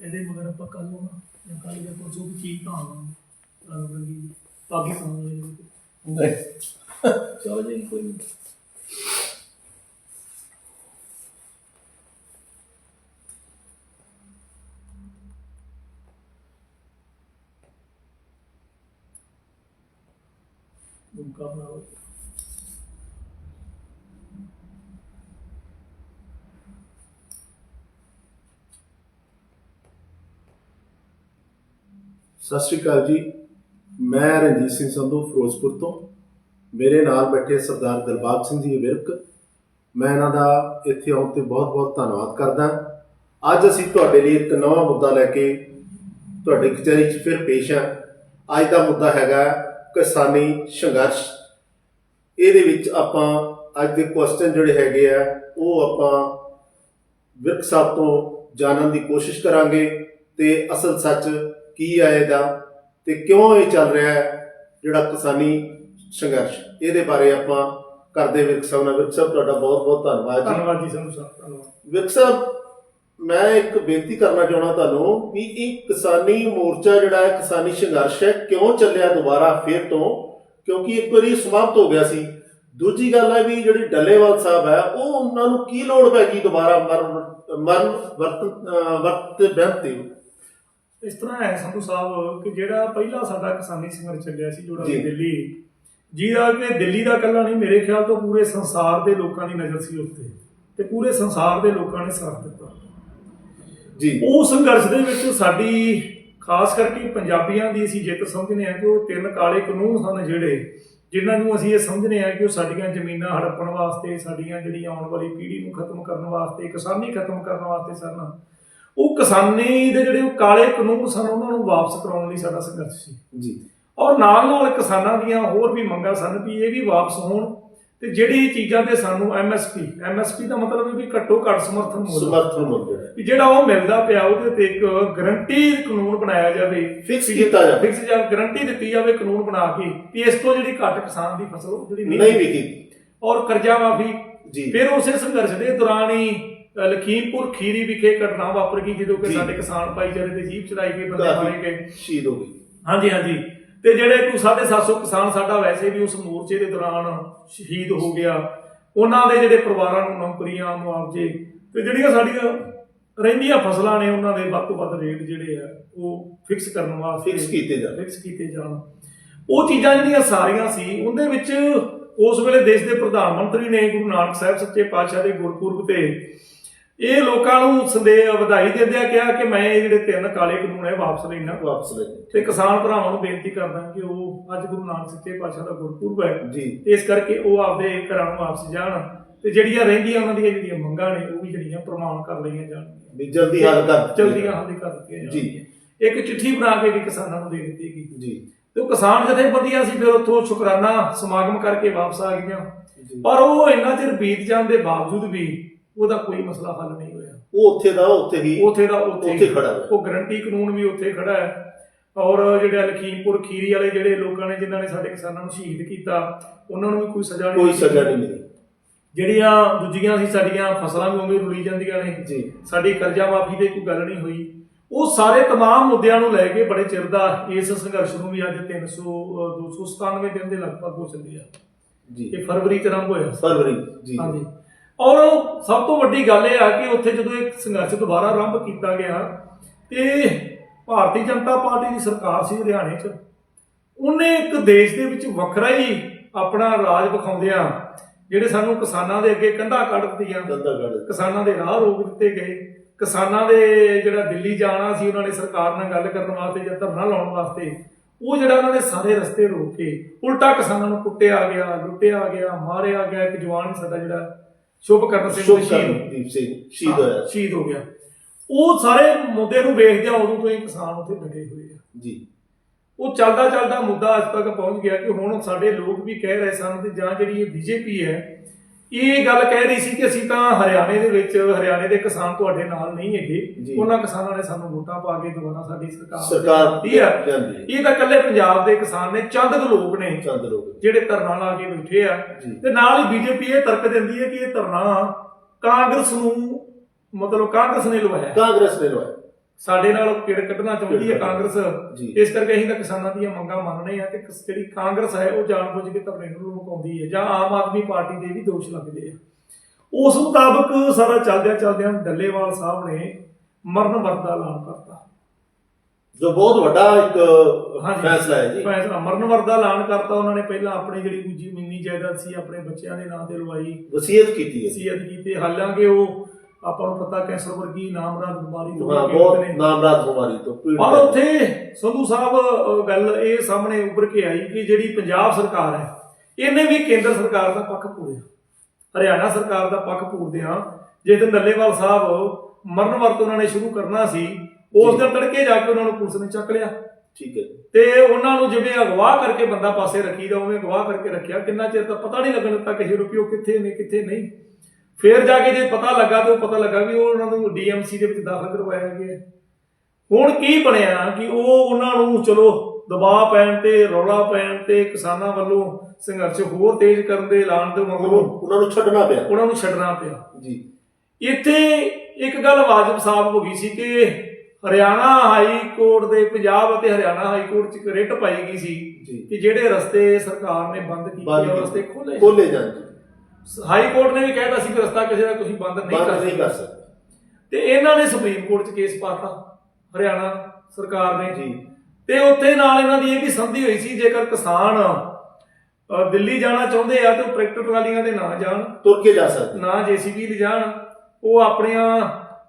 ਇਹਦੇ ਮਗਰ ਆਪਾਂ ਕੱਲ ਨੂੰ ਨਾ ਜਾਂ ਕੱਲ ਜਾਂ ਪਰਸੋਂ ਦੀ ਚੀਜ਼ ਤਾਂ ਆਵਾਂਗੇ ਰੰਗ ਬਰੰਗੀ ਪਾਕਿਸਤਾਨ। ਨਹੀਂ। ਚਲੋ ਜੀ ਕੋਈ ਨਹੀਂ। ਮੁਕਾਬਲਾ ਹੋ ਸਤਿ ਸ਼੍ਰੀ ਅਕਾਲ ਜੀ। ਮੈਂ ਰਣਜੀਤ ਸਿੰਘ ਸੰਧੂ, ਫਿਰੋਜ਼ਪੁਰ ਤੋਂ। ਮੇਰੇ ਨਾਲ ਬੈਠੇ ਸਰਦਾਰ ਦਿਲਬਾਗ ਸਿੰਘ ਜੀ ਵਿਰਕ ਮੈਂ ਇਹਨਾਂ ਦਾ ਇੱਥੇ ਆਉਣ ਤੇ ਬਹੁਤ-ਬਹੁਤ ਧੰਨਵਾਦ ਕਰਦਾ। ਅੱਜ ਅਸੀਂ ਤੁਹਾਡੇ ਲਈ ਇੱਕ ਨਵਾਂ ਮੁੱਦਾ ਲੈ ਕੇ ਤੁਹਾਡੀ ਕਚਹਿਰੀ 'ਚ ਫਿਰ ਪੇਸ਼ ਹਾਂ। ਅੱਜ ਦਾ ਮੁੱਦਾ ਹੈਗਾ ਕਿਸਾਨੀ ਸੰਘਰਸ਼। ਇਹਦੇ ਵਿੱਚ ਆਪਾਂ ਅੱਜ ਦੇ ਕੁਐਸਚਨ ਜਿਹੜੇ ਹੈਗੇ ਆ, ਉਹ ਆਪਾਂ ਵਿਰਕ ਸਾਹਿਬ ਤੋਂ ਜਾਣਨ ਦੀ ਕੋਸ਼ਿਸ਼ ਕਰਾਂਗੇ ਤੇ ਅਸਲ ਸੱਚ ਕੀ ਇਹਦਾ ਤੇ ਕਿਉਂ ਇਹ ਚੱਲ ਰਿਹਾ ਹੈ? ਜਿਹੜਾ ਕਿਸਾਨੀ ਸੰਘਰਸ਼ ਇਹਦੇ ਬਾਰੇ ਆਪਾਂ ਕਰਦੇ ਵਿਰਕ ਸਾਹਿਬ ਨਾਲ। ਵਿਰਕ ਸਾਹਿਬ ਤੁਹਾਡਾ ਬਹੁਤ ਬਹੁਤ ਧੰਨਵਾਦ ਜੀ। ਧੰਨਵਾਦ ਜੀ ਸੰਧੂ ਸਾਹਿਬ ਧੰਨਵਾਦ। ਵਿਰਕ ਸਾਹਿਬ ਮੈਂ ਇੱਕ ਬੇਨਤੀ ਕਰਨਾ ਚਾਹਣਾ ਤੁਹਾਨੂੰ ਵੀ ਇਹ ਕਿਸਾਨੀ ਮੋਰਚਾ ਜਿਹੜਾ ਹੈ ਕਿਸਾਨੀ ਸੰਘਰਸ਼ ਹੈ ਕਿਉਂ ਚੱਲਿਆ ਦੁਬਾਰਾ ਫੇਰ ਤੋਂ? ਕਿਉਂਕਿ ਇੱਕ ਵਾਰੀ ਸਮਾਪਤ ਹੋ ਗਿਆ ਸੀ। ਦੂਜੀ ਗੱਲ ਹੈ ਵੀ ਜਿਹੜੀ ਡੱਲੇਵਾਲ ਸਾਹਿਬ ਹੈ ਉਹ ਉਹਨਾਂ ਨੂੰ ਕੀ ਲੋੜ ਪੈ ਗਈ ਦੁਬਾਰਾ ਮਰਨ ਮਰਨ ਵਰਤ ਵਰਤ ਬਹਿਤੇ ਇਸ ਤਰ੍ਹਾਂ ਹੈ ਸੰਧੂ ਸਾਹਿਬ ਕਿ ਜਿਹੜਾ ਪਹਿਲਾ ਸਾਡਾ ਕਿਸਾਨੀ ਸੰਘਰਸ਼ ਚੱਲਿਆ ਸੀ ਜਿਹੜਾ ਜੀ। ਦਿੱਲੀ ਜਿਹਦਾ ਕਿ ਦਿੱਲੀ ਦਾ ਇਕੱਲਾ ਨਹੀਂ ਮੇਰੇ ਖਿਆਲ ਤੋਂ ਪੂਰੇ ਸੰਸਾਰ ਦੇ ਲੋਕਾਂ ਦੀ ਨਜ਼ਰ ਸੀ ਉੱਤੇ ਤੇ ਪੂਰੇ ਸੰਸਾਰ ਦੇ ਲੋਕਾਂ ਨੇ ਸਾਥ ਦਿੱਤਾ। ਜੀ। ਉਹ ਸੰਘਰਸ਼ ਦੇ ਵਿੱਚ ਸਾਡੀ ਖਾਸ ਕਰਕੇ ਪੰਜਾਬੀਆਂ ਦੀ ਅਸੀਂ ਜਿੱਤ ਸਮਝਦੇ ਹਾਂ ਕਿ ਉਹ ਤਿੰਨ ਕਾਲੇ ਕਾਨੂੰਨ ਸਨ ਜਿਹੜੇ ਜਿਨ੍ਹਾਂ ਨੂੰ ਅਸੀਂ ਇਹ ਸਮਝਦੇ ਹਾਂ ਕਿ ਉਹ ਸਾਡੀਆਂ ਜ਼ਮੀਨਾਂ ਹੜੱਪਣ ਵਾਸਤੇ ਸਾਡੀਆਂ ਜਿਹੜੀ ਆਉਣ ਵਾਲੀ ਪੀੜ੍ਹੀ ਨੂੰ ਖਤਮ ਕਰਨ ਵਾਸਤੇ ਕਿਸਾਨੀ ਖਤਮ ਕਰਨ ਵਾਸਤੇ ਸਨ। ਉਹ ਕਿਸਾਨੀ ਦੇ ਜਿਹੜੇ ਉਹ ਕਾਲੇ ਕਾਨੂੰਨ ਸਨ ਉਹਨਾਂ ਨੂੰ ਵਾਪਸ ਕਰਾਉਣ ਲਈ ਸਾਡਾ ਸੰਘਰਸ਼ ਸੀ। ਜੀ। ਔਰ ਨਾਲ ਨਾਲ ਕਿਸਾਨਾਂ ਦੀਆਂ ਹੋਰ ਵੀ ਮੰਗਾਂ ਸਨ ਵੀ ਇਹ ਵੀ ਵਾਪਸ ਹੋਣ ਤੇ ਜਿਹੜੀ ਚੀਜ਼ਾਂ ਤੇ ਸਾਨੂੰ ਐਮਐਸਪੀ ਐਮਐਸਪੀ ਦਾ ਮਤਲਬ ਹੈ ਵੀ ਘੱਟੋ ਘੱਟ ਸਮਰਥਨ ਮੁੱਲ ਸਮਰਥਨ ਮੁੱਲ ਵੀ ਜਿਹੜਾ ਉਹ ਮਿਲਦਾ ਪਿਆ ਉਹਦੇ ਤੇ ਇੱਕ ਗਰੰਟੀ ਕਾਨੂੰਨ ਬਣਾਇਆ ਜਾਵੇ। Fix ਕੀਤਾ ਜਾਵੇ। ਫਿਕਸ ਜਾਂ ਗਰੰਟੀ ਦਿੱਤੀ ਜਾਵੇ ਕਾਨੂੰਨ ਬਣਾ ਕੇ ਕਿ ਇਸ ਤੋਂ ਜਿਹੜੀ ਘੱਟ ਕਿਸਾਨ ਦੀ ਫਸਲ ਉਹ ਜਿਹੜੀ ਨਹੀਂ ਵਿਕੀ ਔਰ ਕਰਜ਼ਾ ਮਾਫੀ ਜੀ। ਫਿਰ ਉਸੇ ਸੰਘਰਸ਼ ਦੇ ਦੌਰਾਨ ਹੀ ਲਖੀਮਪੁਰ ਖੀਰੀ ਵਿਖੇ ਘਟਨਾ ਵਾਪਰ ਗਈ ਜਦੋਂ ਕਿ। ਸਾਡੇ ਕਿਸਾਨ ਭਾਈਚਾਰੇ ਦੇ ਜੀਪ ਚੜਾਈ ਗਈ ਬੰਦੇ ਮਾਰੇ ਗਏ। ਸ਼ਹੀਦ ਹੋ ਗਈ ਹਾਂਜੀ ਹਾਂਜੀ। ਤੇ ਜਿਹੜੇ ਕੋਈ 750 ਕਿਸਾਨ ਸਾਡਾ ਵੈਸੇ ਵੀ ਉਸ ਮੋਰਚੇ ਦੇ ਦੌਰਾਨ ਸ਼ਹੀਦ ਹੋ ਗਿਆ। ਉਹਨਾਂ ਦੇ ਜਿਹੜੇ ਪਰਿਵਾਰਾਂ ਨੂੰ ਨੌਕਰੀਆਂ ਮੁਆਵਜ਼ੇ ਤੇ ਜਿਹੜੀਆਂ ਸਾਡੀਆਂ ਰਹਿੰਦੀਆਂ ਫਸਲਾਂ ਨੇ ਉਹਨਾਂ ਦੇ ਵੱਧ ਤੋਂ ਵੱਧ ਰੇਟ ਜਿਹੜੇ ਆ ਉਹ ਫਿਕਸ ਕਰਨ ਵਾਸਤੇ ਫਿਕਸ ਕੀਤੇ ਜਾਣ। ਫਿਕਸ ਕੀਤੇ ਜਾਣ। ਉਹ ਚੀਜ਼ਾਂ ਜਿਹੜੀਆਂ ਸਾਰੀਆਂ ਸੀ ਉਹਦੇ ਵਿੱਚ ਉਸ ਵੇਲੇ ਦੇਸ਼ ਦੇ ਪ੍ਰਧਾਨ ਮੰਤਰੀ ਨੇ ਗੁਰੂ ਨਾਨਕ ਸਾਹਿਬ ਸੱਚੇ ਪਾਤਸ਼ਾਹ ਦੇ ਗੁਰਪੁਰਬ ਤੇ ਇਹ ਲੋਕਾਂ ਨੂੰ ਸੰਦੇਹ ਵਧਾਈ ਦਿੰਦਿਆਂ ਕਿਹਾ ਕਿ ਮੈਂ ਇਹ ਜਿਹੜੇ ਤਿੰਨ ਕਾਲੇ ਕਾਨੂੰਨ ਹੈ ਵਾਪਸ ਲੈਣਾ ਵਾਪਸ ਲੈ ਤੇ ਕਿਸਾਨ ਭਰਾਵਾਂ ਨੂੰ ਬੇਨਤੀ ਕਰਦਾ ਕਿ ਉਹ ਅੱਜ ਗੁਰੂ ਨਾਨਕ ਸੱਚੇ ਪਾਤਸ਼ਾਹ ਦਾ ਗੁਰਪੁਰਬ ਹੈ। ਜੀ। ਇਸ ਕਰਕੇ ਉਹ ਆਪਦੇ ਘਰਾਂ ਨੂੰ ਵਾਪਸ ਜਾਣ ਤੇ ਜਿਹੜੀਆਂ ਰਹਿੰਦੀਆਂ ਉਹਨਾਂ ਦੀਆਂ ਜਿਹੜੀਆਂ ਮੰਗਾਂ ਨੇ ਉਹ ਵੀ ਜਿਹੜੀਆਂ ਪ੍ਰਮਾਣ ਕਰ ਲਈਆਂ ਜਾਣਗੀਆਂ ਵੀ ਜਲਦੀ ਹੱਲ ਕਰ ਜਲਦੀਆਂ ਹੱਲ ਕਰ ਦਿੱਤੀਆਂ ਜੀ। ਇੱਕ ਚਿੱਠੀ ਬਣਾ ਕੇ ਵੀ ਕਿਸਾਨਾਂ ਨੂੰ ਦੇ ਦਿੱਤੀ ਗਈ। ਜੀ। ਤੇ ਉਹ ਕਿਸਾਨ ਜਥੇਬੰਦੀਆਂ ਸੀ ਫਿਰ ਉੱਥੋਂ ਸ਼ੁਕਰਾਨਾ ਸਮਾਗਮ ਕਰਕੇ ਵਾਪਸ ਆ ਗਈਆਂ। ਪਰ ਉਹ ਇੰਨਾ ਚਿਰ ਬੀਤ ਜਾਣ ਦੇ ਬਾਵਜੂਦ ਵੀ ਉਹਦਾ ਕੋਈ ਮਸਲਾ ਹੱਲ ਨਹੀਂ ਹੋਇਆ ਉਹ ਉੱਥੇ ਦਾ ਉੱਥੇ ਹੀ ਉੱਥੇ ਦਾ ਉੱਥੇ ਉੱਥੇ ਖੜਾ ਹੈ। ਉਹ ਗਰੰਟੀ ਕਾਨੂੰਨ ਵੀ ਉੱਥੇ ਖੜਾ ਹੈ ਔਰ ਜਿਹੜਾ ਲਖੀਮਪੁਰ ਖੀਰੀ ਵਾਲੇ ਜਿਹੜੇ ਲੋਕਾਂ ਨੇ ਜਿਨ੍ਹਾਂ ਨੇ ਸਾਡੇ ਕਿਸਾਨਾਂ ਨੂੰ ਸ਼ਹੀਦ ਕੀਤਾ ਉਹਨਾਂ ਨੂੰ ਵੀ ਕੋਈ ਸਜ਼ਾ ਨਹੀਂ ਕੋਈ ਦਿੱਤੀ। ਸਜ਼ਾ ਨਹੀਂ ਮਿਲੀ ਜਿਹੜੀਆਂ ਦੂਜੀਆਂ ਸੀ ਸਾਡੀਆਂ ਫਸਲਾਂ ਵੀ ਉਵੇਂ ਰੁਲੀ ਜਾਂਦੀਆਂ ਨੇ ਜੀ ਸਾਡੀ ਕਰਜ਼ਾ ਮਾਫੀ ਤੇ ਕੋਈ ਗੱਲ ਨਹੀਂ ਹੋਈ ਉਹ ਸਾਰੇ तमाम ਮੁੱਦਿਆਂ ਨੂੰ ਲੈ ਕੇ ਬੜੇ ਚਿਰ ਦਾ ਇਸ ਸੰਘਰਸ਼ ਨੂੰ ਵੀ ਅੱਜ 300 ਅਹ 297 ਦਿਨ ਦੇ ਲਗਭਗ ਹੋ ਚੱਲੇ ਆ ਜੀ ਇਹ ਫਰਵਰੀ ਚ ਆਰੰਭ ਹੋਇਆ ਸੀ। ਫਰਵਰੀ ਜੀ ਹਾਂਜੀ ਔਰ ਸਭ ਤੋਂ ਵੱਡੀ ਗੱਲ ਇਹ ਆ ਕਿ ਉੱਥੇ ਜਦੋਂ ਇਹ ਸੰਘਰਸ਼ ਦੁਬਾਰਾ ਆਰੰਭ ਕੀਤਾ ਗਿਆ ਤੇ ਭਾਰਤੀ ਜਨਤਾ ਪਾਰਟੀ ਦੀ ਸਰਕਾਰ ਸੀ ਹਰਿਆਣੇ 'ਚ ਉਹਨੇ ਇੱਕ ਦੇਸ਼ ਦੇ ਵਿੱਚ ਵੱਖਰਾ ਹੀ ਆਪਣਾ ਰਾਜ ਵਿਖਾਉਂਦਿਆਂ ਜਿਹੜੇ ਸਾਨੂੰ ਕਿਸਾਨਾਂ ਦੇ ਅੱਗੇ ਕੰਧਾ ਕੱਢ ਦਿੱਤੀਆਂ ਕਿਸਾਨਾਂ ਦੇ ਰਾਹ ਰੋਕ ਦਿੱਤੇ ਗਏ ਕਿਸਾਨਾਂ ਦੇ ਜਿਹੜਾ ਦਿੱਲੀ ਜਾਣਾ ਸੀ ਉਹਨਾਂ ਨੇ ਸਰਕਾਰ ਨਾਲ ਗੱਲ ਕਰਨ ਵਾਸਤੇ ਜਾਂ ਧਰਨਾ ਲਾਉਣ ਵਾਸਤੇ ਉਹ ਜਿਹੜਾ ਉਹਨਾਂ ਨੇ ਸਾਰੇ ਰਸਤੇ ਰੋਕ ਕੇ ਉਲਟਾ ਕਿਸਾਨਾਂ ਨੂੰ ਕੁੱਟਿਆ ਗਿਆ ਲੁੱਟਿਆ ਗਿਆ ਮਾਰਿਆ ਗਿਆ ਇੱਕ ਜਵਾਨ ਸਾਡਾ ਜਿਹੜਾ ਸ਼ੁਭਕਰਨ ਸਿੰਘ ਸ਼ੁਭ ਸ਼ਹੀਦ। ਕਰਨਦੀਪ ਸਿੰਘ ਸ਼ਹੀਦ ਹੋਇਆ। ਸ਼ਹੀਦ ਹੋ ਗਿਆ। ਉਹ ਸਾਰੇ ਮੁੱਦੇ ਨੂੰ ਵੇਖਦਿਆਂ ਉਦੋਂ ਤੋਂ ਹੀ ਕਿਸਾਨ ਉੱਥੇ ਡਟੇ ਹੋਏ ਆ। ਜੀ। ਉਹ ਚੱਲਦਾ ਚੱਲਦਾ ਮੁੱਦਾ ਅੱਜ ਤੱਕ ਪਹੁੰਚ ਗਿਆ ਕਿ ਹੁਣ ਸਾਡੇ ਲੋਕ ਵੀ ਕਹਿ ਰਹੇ ਸਨ ਤੇ ਜਾਂ ਜਿਹੜੀ ਇਹ ਬੀਜੇਪੀ ਹੈ ਇਹ ਗੱਲ ਕਹਿ ਰਹੀ ਸੀ ਕਿ ਅਸੀਂ ਤਾਂ ਹਰਿਆਣੇ ਦੇ ਵਿੱਚ ਹਰਿਆਣੇ ਦੇ ਕਿਸਾਨ ਤੁਹਾਡੇ ਨਾਲ ਨਹੀਂ। ਹੈਗੇ। ਉਹਨਾਂ ਕਿਸਾਨਾਂ ਨੇ ਸਾਨੂੰ ਵੋਟਾਂ ਪਾ ਕੇ ਦੁਬਾਰਾ ਸਾਡੀ ਸਰਕਾਰ ਸਰਕਾਰ ਇਹ ਤਾਂ ਇਕੱਲੇ ਪੰਜਾਬ ਦੇ ਕਿਸਾਨ ਨੇ ਚੰਦ ਲੋਕ ਨੇ ਚੰਦ ਲੋਕ ਜਿਹੜੇ ਧਰਨਾ ਲਾ ਕੇ ਬੈਠੇ ਆ। ਤੇ ਨਾਲ ਹੀ ਬੀਜੇਪੀ ਇਹ ਤਰਕ ਦਿੰਦੀ ਹੈ ਕਿ ਇਹ ਧਰਨਾ ਕਾਂਗਰਸ ਨੂੰ ਮਤਲਬ ਕਾਂਗਰਸ ਨੇ ਲਵਾਇਆ। ਕਾਂਗਰਸ ਨੇ ਲਵਾਇਆ। ਸਾਡੇ ਨਾਲ ਕਿੜ ਕੱਢਣਾ ਚਾਹੁੰਦੀ ਹੈ ਕਾਂਗਰਸ? ਇਸ ਕਰਕੇ ਅਸੀਂ ਤਾਂ ਕਿਸਾਨਾਂ ਦੀਆਂ ਮੰਗਾਂ ਮੰਨਣੇ ਆ ਕਿਸ- ਜਿਹੜੀ ਕਾਂਗਰਸ ਹੈ ਉਹ ਜਾਣਬੁੱਝ ਕੇ ਧਰਨੇ ਨੂੰ ਰੁਕਾਉਂਦੀ ਹੈ ਜਾਂ ਆਮ ਆਦਮੀ ਪਾਰਟੀ ਦੇ ਵੀ ਦੋਸ਼ ਲੱਗਦੇ ਆ। ਉਸ ਮੁਤਾਬਕ ਸਾਰਾ ਚੱਲਦਿਆਂ ਚੱਲਦਿਆਂ ਡੱਲੇਵਾਲ ਸਾਹਿਬ ਨੇ ਮਰਨ ਵਰਤ ਐਲਾਨ ਕਰਤਾ। ਜੋ ਬਹੁਤ ਵੱਡਾ ਇੱਕ। ਫੈਸਲਾ ਹੈ ਜੀ। ਫੈਸਲਾ। ਮਰਨ ਵਰਤ ਦਾ ਐਲਾਨ ਕਰਤਾ। ਉਹਨਾਂ ਨੇ ਪਹਿਲਾਂ ਆਪਣੀ ਜਿਹੜੀ ਦੂਜੀ ਮਿੰਨੀ ਜਾਇਦਾਦ ਸੀ ਆਪਣੇ ਬੱਚਿਆਂ ਦੇ ਨਾਂ ਤੇ ਲਵਾਈ। ਵਸੀਅਤ ਕੀਤੀ ਹੈ। ਵਸੀਅਤ ਕੀਤੀ। ਹਾਲਾਂਕਿ ਉਹ ਆਪਾਂ ਨੂੰ ਪਤਾ ਕੈਂਸਰ ਵਰਗੀ ਨਾਮਰਾਦ ਬਿਮਾਰੀ ਤੋਂ ਹਾਂ ਬਹੁਤ। ਨਾਮਰਾਦ ਬਿਮਾਰੀ ਤੋਂ ਪਰ। ਉੱਥੇ ਸੰਧੂ ਸਾਹਿਬ ਗੱਲ ਇਹ ਸਾਹਮਣੇ ਉੱਭਰ ਕੇ ਆਈ ਕਿ ਜਿਹੜੀ ਪੰਜਾਬ ਸਰਕਾਰ ਹੈ ਇਹਨੇ ਵੀ ਕੇਂਦਰ ਸਰਕਾਰ ਦਾ ਪੱਖ ਪੂਰਿਆ ਹਰਿਆਣਾ ਸਰਕਾਰ ਦਾ ਪੱਖ ਪੂਰਦਿਆਂ ਜੇ ਤੇ ਨੱਲੇਵਾਲ ਸਾਹਿਬ ਮਰਨ ਵਰਤ ਉਹਨਾਂ ਨੇ ਸ਼ੁਰੂ ਕਰਨਾ ਸੀ ਉਸ। ਦਿਨ ਤੜਕੇ ਜਾ ਕੇ ਉਹਨਾਂ ਨੂੰ ਪੁਲਿਸ ਨੇ ਚੱਕ ਲਿਆ ਠੀਕ ਹੈ। ਤੇ ਉਹਨਾਂ ਨੂੰ ਜਿਵੇਂ ਅਗਵਾ ਕਰਕੇ ਬੰਦਾ ਪਾਸੇ ਰੱਖੀਦਾ ਉਵੇਂ ਅਗਵਾ ਕਰਕੇ ਰੱਖਿਆ ਕਿੰਨਾ ਚਿਰ ਤਾਂ ਪਤਾ ਨਹੀਂ ਲੱਗਣ ਦਿੱਤਾ ਕਿ ਉਹ ਕਿੱਥੇ ਨੇ ਕਿੱਥੇ ਨਹੀਂ ਫੇਰ ਜਾ ਕੇ ਜੇ ਪਤਾ ਲੱਗਾ ਤੇ ਪਤਾ ਲੱਗਾ ਵੀ ਉਹ ਉਹਨਾਂ ਨੂੰ ਡੀਐਮਸੀ ਦੇ ਵਿੱਚ ਦਾਖਲ ਕਰਵਾਇਆ ਗਿਆ ਹੁਣ ਕੀ ਬਣਿਆ ਕਿ ਉਹ ਉਹਨਾਂ ਨੂੰ ਚਲੋ ਦਬਾਅ ਪੈਣ ਤੇ ਰੌਲਾ ਪੈਣ ਤੇ ਕਿਸਾਨਾਂ ਵੱਲੋਂ ਸੰਘਰਸ਼ ਹੋਰ ਤੇਜ਼ ਕਰਨ ਦੇ ਐਲਾਨ ਦੇ ਮਗਰੋਂ ਉਹਨਾਂ ਨੂੰ ਛੱਡਣਾ ਪਿਆ। ਉਹਨਾਂ ਨੂੰ ਛੱਡਣਾ ਪਿਆ। ਜੀ। ਇੱਥੇ ਇੱਕ ਗੱਲ ਵਾਜਬ ਸਾਬਤ ਹੋ ਗਈ ਸੀ ਕਿ ਹਰਿਆਣਾ ਹਾਈ ਕੋਰਟ ਦੇ ਪੰਜਾਬ ਅਤੇ ਹਰਿਆਣਾ ਹਾਈ ਕੋਰਟ 'ਚ ਰਿਟ ਪਾਈ ਗਈ ਸੀ ਕਿ ਜਿਹੜੇ ਰਸਤੇ ਸਰਕਾਰ ਨੇ ਬੰਦ ਕੀਤੇ ਉਹ। ਰਸਤੇ ਖੋਲੇ ਖੋਲੇ ਜਾਣ। ਹਾਈ ਕੋਰਟ ਨੇ ਵੀ ਕਹਿਤਾ ਸੀ ਕਿ ਰਸਤਾ ਕਿਸੇ ਦਾ ਤੁਸੀਂ ਬੰਦ ਨਹੀਂ ਕਰ ਬੰਦ ਨਹੀਂ ਸਕਦੇ ਕਰ ਸਕਦੇ। ਤੇ ਇਹਨਾਂ ਨੇ ਸੁਪਰੀਮ ਕੋਰਟ 'ਚ ਕੇਸ ਪਾਤਾ ਹਰਿਆਣਾ ਸਰਕਾਰ ਨੇ। ਜੀ। ਤੇ ਉੱਥੇ ਨਾਲ ਇਹਨਾਂ ਦੀ ਇਹ ਵੀ ਸੰਧੀ ਹੋਈ ਸੀ ਜੇਕਰ ਕਿਸਾਨ ਅ, ਦਿੱਲੀ ਜਾਣਾ ਚਾਹੁੰਦੇ ਆ ਤੇ ਉਹ ਟਰੈਕਟਰ ਟਰਾਲੀਆਂ ਦੇ ਨਾ ਜਾਣ। ਤੁਰ ਕੇ ਜਾ ਸਕਦੇ। ਨਾ ਜੀਸੀਬੀ ਲਿਜਾਣ ਉਹ ਆਪਣੀਆਂ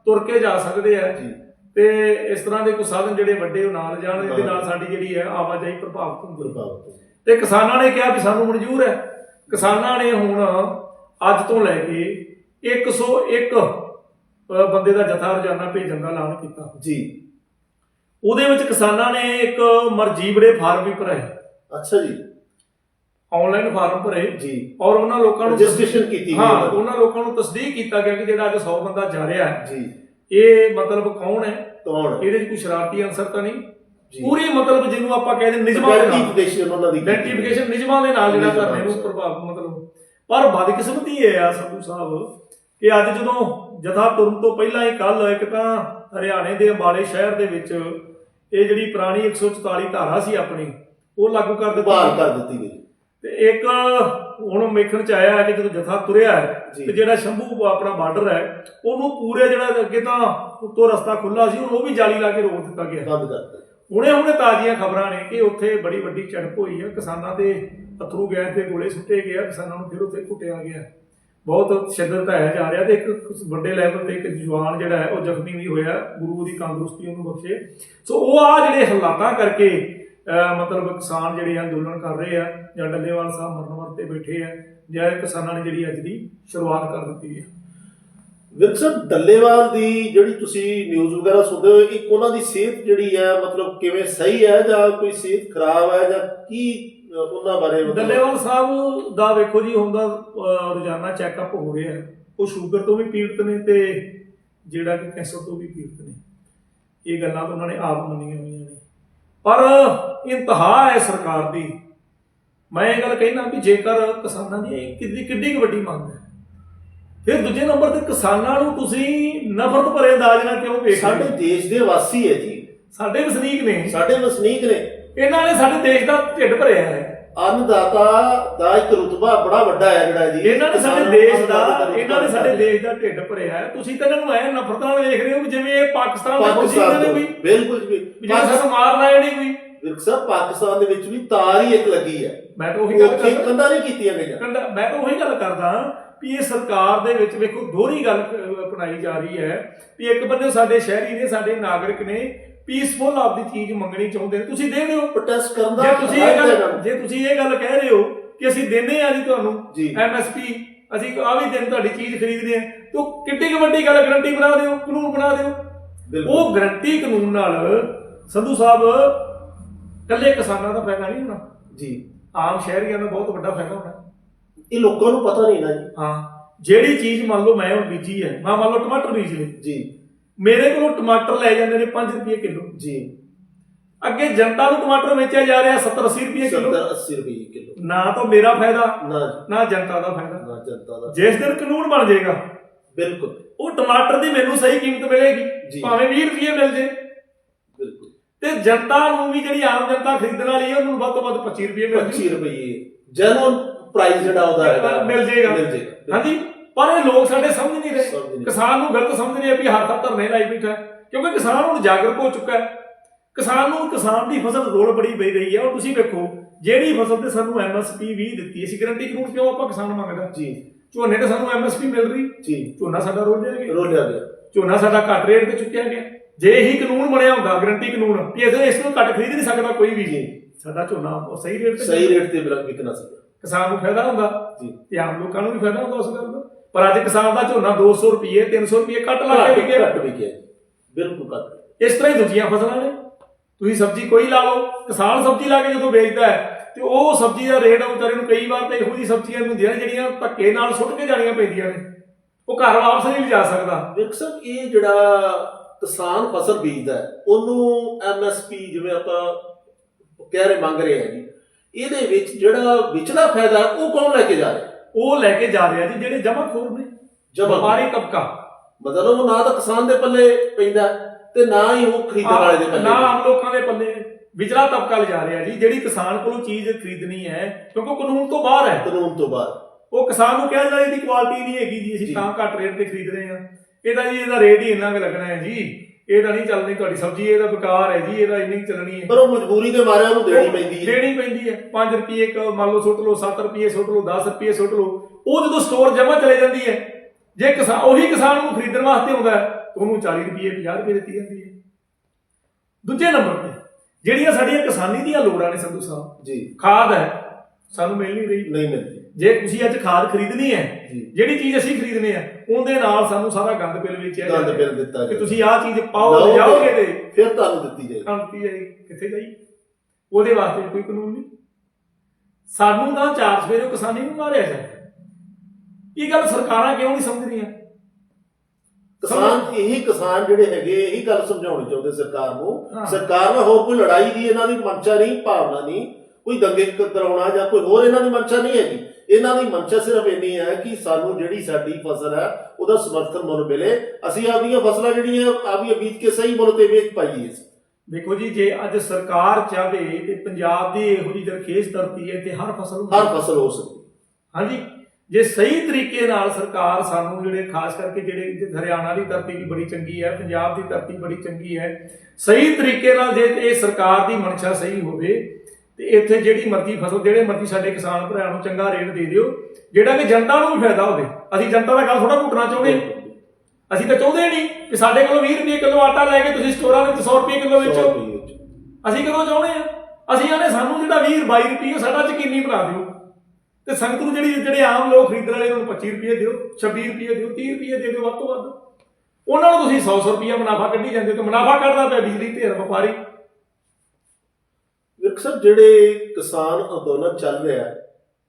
ਤੁਰ ਕੇ ਜਾ ਸਕਦੇ ਆ। ਜੀ। ਤੇ ਇਸ ਤਰ੍ਹਾਂ ਦੇ ਕੋਈ ਸਾਧਨ ਜਿਹੜੇ ਵੱਡੇ ਉਹ ਨਾਲ ਜਾਣ ਇਹਦੇ ਨਾਲ। ਸਾਡੀ ਜਿਹੜੀ ਹੈ ਆਵਾਜਾਈ ਪ੍ਰਭਾਵਿਤ ਹੁੰਦੀ ਹੈ। ਪ੍ਰਭਾਵਿਤ ਤੇ ਕਿਸਾਨਾਂ ਨੇ ਕਿਹਾ ਵੀ ਸਾਨੂੰ ਮਨਜ਼ੂਰ ਹੈ। ਕਿਸਾਨਾਂ ਨੇ ਹੁਣ ਅੱਜ ਤੋਂ ਲੈ ਕੇ 101 ਅ, ਬੰਦੇ ਦਾ ਜਥਾ ਰੋਜ਼ਾਨਾ ਭੇਜਣ ਦਾ ਐਲਾਨ ਕੀਤਾ। ਜੀ। ਉਹਦੇ ਵਿੱਚ ਕਿਸਾਨਾਂ ਨੇ ਇੱਕ ਮਰਜੀਬੜੇ ਫਾਰਮ ਵੀ ਭਰੇ ਅੱਛਾ ਜੀ। ਆਨਲਾਈਨ ਫਾਰਮ ਭਰੇ ਜੀ। ਔਰ ਉਹਨਾਂ ਲੋਕਾਂ ਨੂੰ ਰਜਿਸਟ੍ਰੇਸ਼ਨ ਕੀਤੀ ਗਈ ਹਾਂ। ਉਹਨਾਂ ਲੋਕਾਂ ਨੂੰ ਤਸਦੀਕ ਕੀਤਾ ਗਿਆ ਕਿ ਜਿਹੜਾ ਅੱਜ 100 ਬੰਦਾ ਜਾ ਰਿਹਾ ਹੈ। ਜੀ। ਇਹ ਮਤਲਬ ਕੌਣ ਹੈ? ਕੌਣ? ਇਹਦੇ 'ਚ ਕੋਈ ਸ਼ਰਾਰਤੀ ਅਨਸਰ ਤਾਂ ਨਹੀਂ? ਪੂਰੀ ਮਤਲਬ ਜਿਹਨੂੰ ਆਪਾਂ ਕਹਿੰਦੇ ਨਿਯਮਾਂ ਦੇ ਨਾਲ। ਉਹਨਾਂ ਦੀ। ਆਈਡੈਂਟੀਫਿਕੇਸ਼ਨ ਨਿਯਮਾਂ ਦੇ ਨਾਲ ਜਿਹੜਾ ਕਰਨੇ ਨੂੰ। ਪ੍ਰਭਾਵ ਮਤਲਬ ਪਰ ਬਦਕਿਸਮਤੀ ਇਹ ਆ ਸੰਧੂ ਸਾਹਿਬ ਕਿ ਅੱਜ ਜਦੋਂ ਜਥਾ ਤੁਰਨ ਤੋਂ ਪਹਿਲਾਂ ਹੀ ਕੱਲ ਇੱਕ ਤਾਂ ਹਰਿਆਣੇ ਦੇ ਅੰਬਾਲੇ ਸ਼ਹਿਰ ਦੇ ਵਿੱਚ ਇਹ ਜਿਹੜੀ ਪੁਰਾਣੀ 144 ਧਾਰਾ ਸੀ ਆਪਣੀ ਉਹ ਲਾਗੂ ਕਰ ਦਿੱਤੀ ਗਈ। ਕਰ ਦਿੱਤੀ ਗਈ ਤੇ ਇੱਕ ਹੁਣ ਮੇਖਣ ਚ ਆਇਆ ਕਿ ਜਦੋਂ ਜਥਾ ਤੁਰਿਆ। ਤੇ ਜਿਹੜਾ ਸ਼ੰਭੂ ਆਪਣਾ ਬਾਰਡਰ ਹੈ ਉਹਨੂੰ ਪੂਰੇ ਜਿਹੜਾ ਅੱਗੇ ਤਾਂ ਉੱਤੋਂ ਰਸਤਾ ਖੁੱਲਾ ਸੀ ਉਹ ਵੀ ਜਾਲੀ ਲਾ ਕੇ ਰੋਕ ਦਿੱਤਾ ਗਿਆ ਬੰਦ ਕਰ ਦਿੱਤਾ ਹੁਣੇ ਹੁਣੇ ਤਾਜ਼ੀਆਂ ਖਬਰਾਂ ਨੇ ਕਿ ਉੱਥੇ ਬੜੀ ਵੱਡੀ ਝੜਪ ਹੋਈ ਹੈ ਕਿਸਾਨਾਂ ਦੇ ਅਥਰੂ ਗੈਸ ਦੇ ਗੋਲੇ ਸੁੱਟੇ ਗਏ ਆ, ਕਿਸਾਨਾਂ ਨੂੰ ਫਿਰ ਉੱਥੇ ਕੁੱਟਿਆ ਗਿਆ। ਬਹੁਤ ਸ਼ਿੱਦਤ ਹੈ ਜਾ ਰਿਹਾ ਤੇ ਇੱਕ ਵੱਡੇ ਲੈਵਲ ਤੇ ਇੱਕ ਜਵਾਨ ਜਿਹੜਾ ਹੈ, ਉਹ ਜ਼ਖਮੀ ਵੀ ਹੋਇਆ, ਗੁਰੂ ਦੀ ਤੰਦਰੁਸਤੀ ਉਹਨੂੰ ਬਖਸ਼ੇ। ਸੋ ਉਹ ਆ ਜਿਹੜੇ ਹਾਲਾਤਾਂ ਕਰਕੇ ਮਤਲਬ ਕਿਸਾਨ ਜਿਹੜੇ ਅੰਦੋਲਨ ਕਰ ਰਹੇ ਆ, ਜਾਂ ਡੱਲੇਵਾਲ ਸਾਹਿਬ ਮਰਨ ਵਰਤੇ ਬੈਠੇ ਆ, ਜਾਂ ਇਹ ਕਿਸਾਨਾਂ ਨੇ ਜਿਹੜੀ ਅੱਜ ਦੀ ਸ਼ੁਰੂਆਤ ਕਰ ਦਿੱਤੀ ਹੈ ਵਿਲਸਨ ਡੱਲੇਵਾਲ ਦੀ ਜਿਹੜੀ ਤੁਸੀਂ ਨਿਊਜ਼ ਵਗੈਰਾ ਸੁਣਦੇ ਹੋ, ਇੱਕ ਉਹਨਾਂ ਦੀ ਸਿਹਤ ਜਿਹੜੀ ਹੈ ਮਤਲਬ ਕਿਵੇਂ ਸਹੀ ਹੈ ਜਾਂ ਕੋਈ ਸਿਹਤ ਖਰਾਬ ਹੈ ਜਾਂ ਕੀ ਉਹਨਾਂ ਬਾਰੇ ਡੱਲੇਵਾਲ ਸਾਹਿਬ ਦਾ ਵੇਖੋ ਜੀ ਹੁੰਦਾ ਰੋਜ਼ਾਨਾ ਚੈੱਕਅਪ ਹੋ ਰਿਹਾ। ਉਹ ਸ਼ੂਗਰ ਤੋਂ ਵੀ ਪੀੜਤ ਨੇ ਤੇ ਜਿਹੜਾ ਕਿ ਕੈਂਸਰ ਤੋਂ ਵੀ ਪੀੜਤ ਨੇ। ਇਹ ਗੱਲਾਂ ਤਾਂ ਉਹਨਾਂ ਨੇ ਆਪ ਮੰਨੀਆਂ ਹੋਈਆਂ ਨੇ। ਪਰ ਇੰਤਹਾ ਹੈ ਸਰਕਾਰ ਦੀ। ਮੈਂ ਇਹ ਗੱਲ ਕਹਿਣਾ ਵੀ ਜੇਕਰ ਕਿਸਾਨਾਂ ਦੀ ਕਿੰਨੀ ਕਿੱਡੀ ਵੱਡੀ ਮੰਗ ਹੈ। ਫਿਰ ਦੂਜੇ ਨੰਬਰ ਤੇ ਕਿਸਾਨਾਂ ਨੂੰ ਤੁਸੀਂ ਨਫ਼ਰਤ ਭਰੇ ਅੰਦਾਜ਼ ਨਾਲ ਕਿਉਂ ਵੇਖ ਸਾਡੇ? ਦੇਸ਼ ਦੇ ਵਾਸੀ ਹੈ ਜੀ। ਸਾਡੇ ਵਸਨੀਕ ਨੇ। ਸਾਡੇ ਵਸਨੀਕ ਨੇ। ਇਹਨਾਂ ਨੇ ਸਾਡੇ ਦੇਸ਼ ਦਾ ਢਿੱਡ ਭਰਿਆ ਹੈ। ਅੰਨਦਾਤਾ ਦਾ ਇੱਕ ਰੁਤਬਾ ਬੜਾ ਵੱਡਾ ਹੈ ਜਿਹੜਾ ਜੀ। ਇਹਨਾਂ ਨੇ ਸਾਡੇ ਦੇਸ਼ ਦਾ ਇਹਨਾਂ ਨੇ ਸਾਡੇ। ਦੇਸ਼ ਦਾ ਢਿੱਡ ਭਰਿਆ ਹੈ। ਤੁਸੀਂ ਤਾਂ ਇਹਨਾਂ ਨੂੰ ਐ ਨਫ਼ਰਤ ਨਾਲ ਵੇਖ ਰਹੇ ਹੋ ਕਿ ਜਿਵੇਂ ਇਹ ਪਾਕਿਸਤਾਨ ਦੇ ਫੌਜੀ ਪਾਕਿਸਤਾਨ ਨੇ ਤੋਂ। ਕੋਈ ਬਿਲਕੁਲ ਜੀ। ਸਾਨੂੰ ਮਾਰਨ ਆਏ ਨਹੀਂ ਕੋਈ। ਵਿਰਸਾ ਪਾਕਿਸਤਾਨ ਦੇ ਵਿੱਚ ਵੀ ਤਾਰ ਹੀ ਇੱਕ ਲੱਗੀ ਹੈ। ਮੈਂ ਤਾਂ ਉਹੀ ਗੱਲ ਕਰਦਾ। ਕੰਧਾਂ ਨਹੀਂ ਕੀਤੀਆਂ ਗਈਆਂ। ਕਹਿੰਦਾ ਮੈਂ ਤਾਂ ਉਹੀ ਗੱਲ ਕਰਦਾ ਵੀ ਇਹ ਸਰਕਾਰ ਦੇ ਵਿੱਚ ਵੇਖੋ ਦੋਹਰੀ ਗੱਲ ਅਪਣਾਈ ਜਾ ਰਹੀ ਹੈ ਵੀ ਇੱਕ ਬੰਦੇ ਸਾਡੇ ਸ਼ਹਿਰੀ ਨੇ ਸਾਡੇ ਨਾਗਰਿਕ ਨੇ ਪੀਸਫੁਲ ਆਪਦੀ ਚੀਜ਼ ਮੰਗਣੀ ਚਾਹੁੰਦੇ ਨੇ। ਤੁਸੀਂ ਦੇ ਦਿਓ ਪ੍ਰੋਟੈਸਟ ਕਰਨ ਦਾ ਜੇ ਤੁਸੀਂ ਇਹ ਹੈ ਗੱਲ। ਜੇ ਤੁਸੀਂ ਇਹ ਗੱਲ ਕਹਿ ਰਹੇ ਹੋ ਕਿ ਅਸੀਂ ਦਿੰਦੇ ਆ ਜੀ ਤੁਹਾਨੂੰ। ਐਮਐਸਪੀ ਅਸੀਂ ਆ ਵੀ ਦਿਨ ਤੁਹਾਡੀ ਚੀਜ਼ ਖਰੀਦਦੇ ਆ ਤੇ ਕਿੱਡੀ ਕੁ ਵੱਡੀ ਗੱਲ ਗਰੰਟੀ ਬਣਾ ਦਿਓ ਕਾਨੂੰਨ ਬਣਾ ਦਿਓ। ਉਹ ਗਰੰਟੀ ਕਾਨੂੰਨ ਨਾਲ ਸੰਧੂ ਸਾਹਿਬ ਕੱਲੇ ਕਿਸਾਨਾਂ ਦਾ ਫਾਇਦਾ ਨਹੀਂ ਹੋਣਾ। ਜੀ। ਆਮ ਸ਼ਹਿਰੀਆਂ ਦਾ ਬਹੁਤ ਵੱਡਾ ਫਾਇਦਾ ਹੋਣਾ। ਇਹ ਲੋਕਾਂ ਨੂੰ ਪਤਾ ਨਹੀਂ ਨਾ ਜੀ। ਹਾਂ। ਜਿਹੜੀ ਚੀਜ਼ ਮੰਨ ਲਓ ਮੈਂ ਹੁਣ ਬੀਜੀ ਹੈ ਮੈਂ ਮੰਨ ਲਓ ਟਮਾਟਰ ਬੀਜ ਲਏ। ਜੀ। ਮੇਰੇ ਕੋਲੋਂ ਟਮਾਟਰ ਲੈ ਜਾਂਦੇ ਨੇ 5 ਰੁਪਏ ਕਿਲੋ। ਜੀ। ਅੱਗੇ ਜਨਤਾ ਨੂੰ ਟਮਾਟਰ ਵੇਚਿਆ ਜਾ ਰਿਹਾ 70 80 ਰੁਪਏ ਕਿਲੋ। 70 80 ਰੁਪਏ ਕਿਲੋ। ਨਾ ਤਾਂ ਮੇਰਾ ਫਾਇਦਾ ਨਾ ਨਾ ਜਨਤਾ ਦਾ ਫਾਇਦਾ। ਨਾ ਜਨਤਾ ਦਾ। ਜਿਸ ਦਿਨ ਕਾਨੂੰਨ ਬਣ ਜਾਏਗਾ ਬਿਲਕੁਲ। ਉਹ ਟਮਾਟਰ ਦੀ ਮੈਨੂੰ ਸਹੀ ਕੀਮਤ ਮਿਲੇਗੀ। ਭਾਵੇਂ 20 ਰੁਪਏ ਮਿਲ ਜੇ। ਬਿਲਕੁਲ। ਤੇ ਜਨਤਾ ਨੂੰ ਵੀ ਜਿਹੜੀ ਆਮ ਜਨਤਾ ਖਰੀਦਣ ਵਾਲੀ ਹੈ ਉਹਨੂੰ ਵੱਧ ਤੋਂ ਵੱਧ 25 ਰੁਪਏ ਮਿਲ 25 ਰੁਪਏ। ਜੈਨੂਨ ਪ੍ਰਾਈਸ ਜਿਹੜਾ ਉਹਦਾ ਹੈਗਾ। ਮਿਲ ਜਾਏਗਾ। ਮਿਲ ਜਾਏਗਾ ਹਾਂਜੀ। ਪਰ ਇਹ ਲੋਕ ਸਾਡੇ ਸਮਝ ਨਹੀਂ ਰਹੇ। ਕਿਸਾਨ ਨੂੰ ਗਲਤ ਸਮਝ ਰਹੇ ਆ ਵੀ ਹਰ ਥਾਂ ਧਰਨੇ ਲਾਈ ਬੈਠਾ। ਕਿਉਂਕਿ ਕਿਸਾਨ ਹੁਣ ਜਾਗਰੂਕ ਹੋ ਚੁੱਕਾ ਹੈ। ਕਿਸਾਨ ਨੂੰ ਕਿਸਾਨ ਦੀ ਫਸਲ ਰੋਲ ਬੜੀ ਪਈ ਰਹੀ ਹੈ। ਔਰ ਤੁਸੀਂ ਵੇਖੋ ਜਿਹੜੀ ਫਸਲ ਤੇ ਸਾਨੂੰ ਐਮਐਸਪੀ ਵੀ ਦਿੱਤੀ ਅਸੀਂ ਗਰੰਟੀ ਕਾਨੂੰਨ ਕਿਉਂ ਆਪਾਂ ਕਿਸਾਨ ਮੰਗਦਾ ਜੀ। ਝੋਨੇ ਤੇ ਸਾਨੂੰ ਐਮਐਸਪੀ ਮਿਲ ਰਹੀ। ਜੀ। ਝੋਨਾ ਸਾਡਾ ਰੋਲ ਗਿਆ ਰੋਲਿਆ ਗਿਆ ਝੋਨਾ ਸਾਡਾ ਘੱਟ ਰੇਟ ਤੇ ਚੁੱਕਿਆ ਗਿਆ। ਜੇ ਇਹੀ ਕਾਨੂੰਨ ਬਣਿਆ ਹੁੰਦਾ ਗਰੰਟੀ ਕਾਨੂੰਨ ਵੀ ਇਸ ਇਸ ਨੂੰ ਘੱਟ ਖਰੀਦ ਨਹੀਂ ਸਕਦਾ ਕੋਈ ਵੀ। ਜੀ। ਸਾਡਾ ਝੋਨਾ ਉਹ ਸਹੀ ਰੇਟ ਤੇ ਸਹੀ ਰੇਟ ਤੇ ਵਿਕਣਾ ਸੀ ਕਿਸਾਨ ਨੂੰ ਫਾਇਦਾ ਹੁੰਦਾ। ਜੀ। ਤੇ ਆਮ ਲੋਕਾਂ ਨੂੰ ਵੀ ਫਾਇਦਾ ਹੁੰਦਾ ਉਸ ਗੱਲ ਦਾ। ਪਰ ਅੱਜ ਕਿਸਾਨ ਦਾ ਝੋਨਾ 200 ਰੁਪਏ 300 ਰੁਪਏ ਕੱਟ ਲਾ ਕੇ ਵਿਕਿਆ। ਘੱਟ ਵਿਕਿਆ। ਜੀ। ਬਿਲਕੁਲ ਘੱਟ ਇਸ ਤਰ੍ਹਾਂ ਹੀ ਦੂਜੀਆਂ ਫਸਲਾਂ ਨੇ। ਤੁਸੀਂ ਸਬਜ਼ੀ ਕੋਈ ਲਾ ਲਓ ਕਿਸਾਨ ਸਬਜ਼ੀ ਲਾ ਕੇ ਜਦੋਂ ਵੇਚਦਾ ਹੈ ਤੇ ਉਹ ਸਬਜ਼ੀ ਦਾ ਰੇਟ ਵਿਚਾਰੇ ਨੂੰ ਕਈ ਵਾਰ ਤਾਂ ਇਹੋ ਜਿਹੀ ਸਬਜ਼ੀਆਂ ਹੁੰਦੀਆਂ ਨੇ ਜਿਹੜੀਆਂ ਧੱਕੇ ਨਾਲ ਸੁੱਟ ਕੇ ਜਾਣੀਆਂ ਪੈਂਦੀਆਂ ਨੇ। ਉਹ ਘਰ ਵਾਪਸ ਨਹੀਂ ਲਿਜਾ ਸਕਦਾ। ਵਿਕਸਤ ਇਹ ਜਿਹੜਾ ਕਿਸਾਨ ਫਸਲ ਬੀਜਦਾ ਉਹਨੂੰ ਐਮਐਸਪੀ ਜਿਵੇਂ ਆਪਾਂ ਕਹਿ ਰਹੇ ਮੰਗ ਰਹੇ ਹੈ ਜੀ ਇਹਦੇ ਵਿੱਚ ਜਿਹੜਾ ਵਿਚਲਾ ਫਾਇਦਾ ਉਹ ਕੌਣ ਲੈ ਕੇ ਜਾ ਰਿਹਾ? ਉਹ ਲੈ ਕੇ ਜਾ ਰਿਹਾ ਜੀ ਜਿਹੜੇ ਜਮਾਖੋਰ ਨੇ। ਜਮਾਂ। ਵਪਾਰੀ ਤਬਕਾ। ਮਤਲਬ ਉਹ ਨਾ ਤਾਂ ਕਿਸਾਨ ਦੇ ਪੱਲੇ ਪੈਂਦਾ ਤੇ ਨਾ ਹੀ ਉਹ ਖਰੀਦਣ ਵਾਲੇ ਦੇ ਪੱਲੇ ਨਾ ਆਮ ਲੋਕਾਂ ਦੇ ਪੱਲੇ ਵਿਚਲਾ ਤਬਕਾ ਲਿਜਾ ਰਿਹਾ ਜੀ ਜਿਹੜੀ ਕਿਸਾਨ ਕੋਲੋਂ ਚੀਜ਼ ਖਰੀਦਣੀ ਹੈ ਕਿਉਂਕਿ ਉਹ ਕਾਨੂੰਨ ਤੋਂ ਬਾਹਰ ਹੈ। ਕਾਨੂੰਨ ਤੋਂ ਬਾਅਦ ਉਹ ਕਿਸਾਨ ਨੂੰ ਕਿਹਾ ਜਾਂਦਾ ਇਹਦੀ ਕੁਆਲਿਟੀ ਨਹੀਂ ਹੈਗੀ ਜੀ ਅਸੀਂ ਜੀ। ਤਾਂ ਘੱਟ ਰੇਟ ਤੇ ਖਰੀਦ ਰਹੇ ਹਾਂ। ਇਹਦਾ ਜੀ ਇਹਦਾ ਰੇਟ ਹੀ ਇੰਨਾ ਕੁ ਲੱਗਣਾ ਹੈ ਜੀ। ਇਹਦਾ ਨਹੀਂ ਚੱਲਣੀ ਤੁਹਾਡੀ ਸਬਜ਼ੀ ਇਹਦਾ ਬੇਕਾਰ ਹੈ ਜੀ ਇਹਦਾ ਇੰਨੀ ਕੁ ਚੱਲਣੀ ਹੈ। ਪਰ ਉਹ ਮਜਬੂਰੀ ਦੇ ਮਾਰੇ ਉਹਨੂੰ ਦੇਣੀ ਪੈਂਦੀ ਹੈ। ਦੇਣੀ ਪੈਂਦੀ ਹੈ। 5 ਰੁਪਏ ਇੱਕ ਮੰਨ ਲਓ ਸੁੱਟ ਲਓ 7 ਰੁਪਏ ਸੁੱਟ ਲਓ 10 ਰੁਪਏ ਸੁੱਟ ਲਓ ਉਹ ਜਦੋਂ ਸਟੋਰ ਜਮਾ ਚਲੇ ਜਾਂਦੀ ਹੈ ਜੇ ਕਿਸਾਨ ਉਹੀ ਕਿਸਾਨ ਨੂੰ ਖਰੀਦਣ ਵਾਸਤੇ ਆਉਂਦਾ ਤਾਂ ਉਹਨੂੰ 40 ਰੁਪਏ 50 ਰੁਪਏ ਦਿੱਤੀ ਜਾਂਦੀ ਹੈ। ਦੂਜੇ ਨੰਬਰ ਤੇ ਜਿਹੜੀਆਂ ਸਾਡੀਆਂ ਕਿਸਾਨੀ ਦੀਆਂ ਲੋੜਾਂ ਨੇ ਸੰਧੂ ਸਾਹਿਬ ਜੀ। ਖਾਦ ਹੈ ਸਾਨੂੰ ਮਿਲ ਨਹੀਂ ਰਹੀ। ਨਹੀਂ ਮਿਲਦੀ। ਜੇ ਤੁਸੀਂ ਅੱਜ ਖਾਦ ਖਰੀਦਣੀ ਹੈ ਜੀ। ਜਿਹੜੀ ਚੀਜ਼ ਅਸੀਂ ਖਰੀਦਣੀ ਹੈ ਉਹਦੇ ਨਾਲ ਸਾਨੂੰ ਸਾਰਾ ਗੰਦ ਬਿੱਲ ਵੇਚਿਆ ਗੰਦ ਜਾਂਦਾ ਬਿੱਲ ਦਿੱਤਾ ਕਿ ਗਿਆ ਤੁਸੀਂ ਆਹ ਚੀਜ਼ ਪਾਓ ਲਓਗੇ, ਜਾਓਗੇ ਤੇ ਫਿਰ ਤੁਹਾਨੂੰ ਦਿੱਤੀ ਜਾਏਗੀ। ਕੰਪਨੀ ਜਾਈ ਕਿੱਥੇ ਜਾਈ ਉਹਦੇ ਵਾਸਤੇ ਕੋਈ ਕਾਨੂੰਨ ਨਹੀਂ। ਸਾਨੂੰ ਤਾਂ ਚਾਰ ਸਵੇਰੇ ਕਿਸਾਨੀ ਨੂੰ ਮਾਰਿਆ ਜਾਂਦਾ ਇਹ ਗੱਲ ਸਰਕਾਰਾਂ ਕਿਉਂ ਨਹੀਂ ਸਮਝਦੀਆਂ? ਕਿਸਾਨ ਇਹੀ ਕਿਸਾਨ ਜਿਹੜੇ ਹੈਗੇ ਇਹੀ ਗੱਲ ਸਮਝਾਉਣੀ ਚਾਹੁੰਦੇ ਸਰਕਾਰ ਹਾਂ। ਨੂੰ ਸਰਕਾਰ ਨਾਲ ਹੋਰ ਕੋਈ ਲੜਾਈ ਦੀ ਇਹਨਾਂ ਦੀ ਮਨਸ਼ਾ ਨਹੀਂ ਭਾਵਨਾ ਨਹੀਂ। ਕੋਈ ਦੰਗੇ ਕ- ਕਰਾਉਣਾ ਜਾਂ ਕੋਈ ਹੋਰ ਇਹਨਾਂ ਦੀ ਮਨਸ਼ਾ ਨਹੀਂ ਹੈਗੀ। ਇਹਨਾਂ ਦੀ ਮਨਸ਼ਾ ਸਿਰਫ ਇੰਨੀ ਹੈ ਕਿ ਸਾਨੂੰ ਜਿਹੜੀ ਸਾਡੀ ਫਸਲ ਹੈ ਉਹਦਾ ਸਮਰਥਨ ਮੁੱਲ ਮਿਲੇ। ਅਸੀਂ ਆਪਦੀਆਂ ਫਸਲਾਂ ਜਿਹੜੀਆਂ ਆਪਦੀਆਂ ਬੀਜ ਕੇ ਸਹੀ ਮੁੱਲ ਤੇ ਵੇਚ ਪਾਈਏ। ਦੇਖੋ ਜੀ ਜੇ ਅੱਜ ਸਰਕਾਰ ਚਾਹੇ ਤੇ ਪੰਜਾਬ ਦੀ ਇਹੋ ਜਿਹੀ ਦਰਖੇਸ ਧਰਤੀ ਹੈ ਤੇ ਹਰ ਫਸਲ ਹਰ ਫਸਲ ਹੋ ਸਕਦੀ। ਹਾਂਜੀ ਜੇ ਸਹੀ ਤਰੀਕੇ ਨਾਲ ਸਰਕਾਰ ਸਾਨੂੰ ਜਿਹੜੇ ਖਾਸ ਕਰਕੇ ਜਿਹੜੇ ਹਰਿਆਣਾ ਦੀ ਧਰਤੀ ਵੀ ਬੜੀ ਚੰਗੀ ਹੈ ਪੰਜਾਬ ਦੀ ਧਰਤੀ ਬੜੀ ਚੰਗੀ ਹੈ ਸਹੀ ਤਰੀਕੇ ਨਾਲ ਜੇ ਇਹ ਸਰਕਾਰ ਦੀ ਮਨਸ਼ਾ ਸਹੀ ਹੋਵੇ ਤੇ ਇੱਥੇ ਜਿਹੜੀ ਮਰਜ਼ੀ ਫਸਲ ਜਿਹੜੇ ਮਰਜ਼ੀ ਸਾਡੇ ਕਿਸਾਨ ਭਰਾਵਾਂ ਨੂੰ ਚੰਗਾ ਰੇਟ ਦੇ ਦਿਓ ਜਿਹੜਾ ਕਿ ਜਨਤਾ ਨੂੰ ਵੀ ਫਾਇਦਾ ਹੋਵੇ। ਅਸੀਂ ਜਨਤਾ ਦਾ ਗੱਲ ਥੋੜਾ ਘੁੱਟਣਾ ਚਾਹੁੰਦੇ ਅਸੀਂ ਤਾਂ ਚਾਹੁੰਦੇ ਨਹੀਂ ਕਿ ਸਾਡੇ ਕੋਲੋਂ 20 ਰੁਪਏ ਕਿਲੋ ਆਟਾ ਲੈ ਕੇ ਤੁਸੀਂ ਸਟੋਰਾਂ ਵਿੱਚ 100 ਰੁਪਏ ਕਿਲੋ ਵੇਚੋ। ਅਸੀਂ ਕਦੋਂ ਚਾਹੁੰਦੇ ਆ ਅਸੀਂ ਆਨੇ ਸਾਨੂੰ ਜਿਹੜਾ 20 22 ਰੁਪਏ ਸਾਡਾ ਯਕੀਨੀ ਬਣਾ ਦਿਓ। ਤੇ ਸੰਗਤ ਨੂੰ ਜਿਹੜੀ ਜਿਹੜੇ ਆਮ ਲੋਕ ਖਰੀਦਣ ਵਾਲੇ ਉਹਨਾਂ ਨੂੰ 25 ਰੁਪਏ ਦਿਓ 26 ਰੁਪਏ ਦਿਓ 30 ਰੁਪਏ ਦੇ ਦਿਓ ਵੱਧ ਤੋਂ ਵੱਧ। ਉਹਨਾਂ ਨੂੰ ਤੁਸੀਂ 100 100 ਰੁਪਏ ਮੁਨਾਫਾ ਕੱਢੀ ਜਾਂਦੇ ਹੋ ਤੇ ਮੁਨਾਫਾ ਕੱਢਦਾ ਪਿਆ ਬਿਜਲੀ ਤੇ ਵਪਾਰੀ। ਵਿਕਸਰ ਜਿਹੜੇ ਕਿਸਾਨ ਅੰਦੋਲਨ ਚੱਲ ਰਿਹਾ ਹੈ,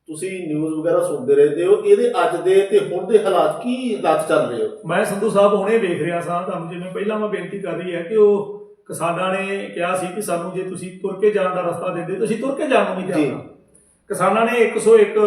ਤੁਸੀਂ ਨਿਊਜ਼ ਵਗੈਰਾ ਸੁਣਦੇ ਰਹਿੰਦੇ ਹੋ ਇਹਦੇ ਅੱਜ ਦੇ ਤੇ ਹੁਣ ਦੇ ਹਾਲਾਤ ਕੀ ਹਾਲਾਤ ਚੱਲ ਰਹੇ ਹੋ? ਮੈਂ ਸੰਧੂ ਸਾਹਿਬ ਹੁਣੇ ਵੇਖ ਰਿਹਾ ਸਾਂ ਤੁਹਾਨੂੰ ਜਿਵੇਂ ਪਹਿਲਾਂ ਮੈਂ ਬੇਨਤੀ ਕਰ ਰਹੀ ਹੈ ਕਿ ਉਹ ਕਿਸਾਨਾਂ ਨੇ ਕਿਹਾ ਸੀ ਕਿ ਸਾਨੂੰ ਜੇ ਤੁਸੀਂ ਤੁਰ ਕੇ ਜਾਣ ਦਾ ਰਸਤਾ ਦਿੰਦੇ ਤਾਂ ਅਸੀਂ ਤੁਰ ਕੇ ਜਾਣ ਨੂੰ ਨਹੀਂ ਜੀ। ਜਾਣਾ ਕਿਸਾਨਾਂ ਨੇ 101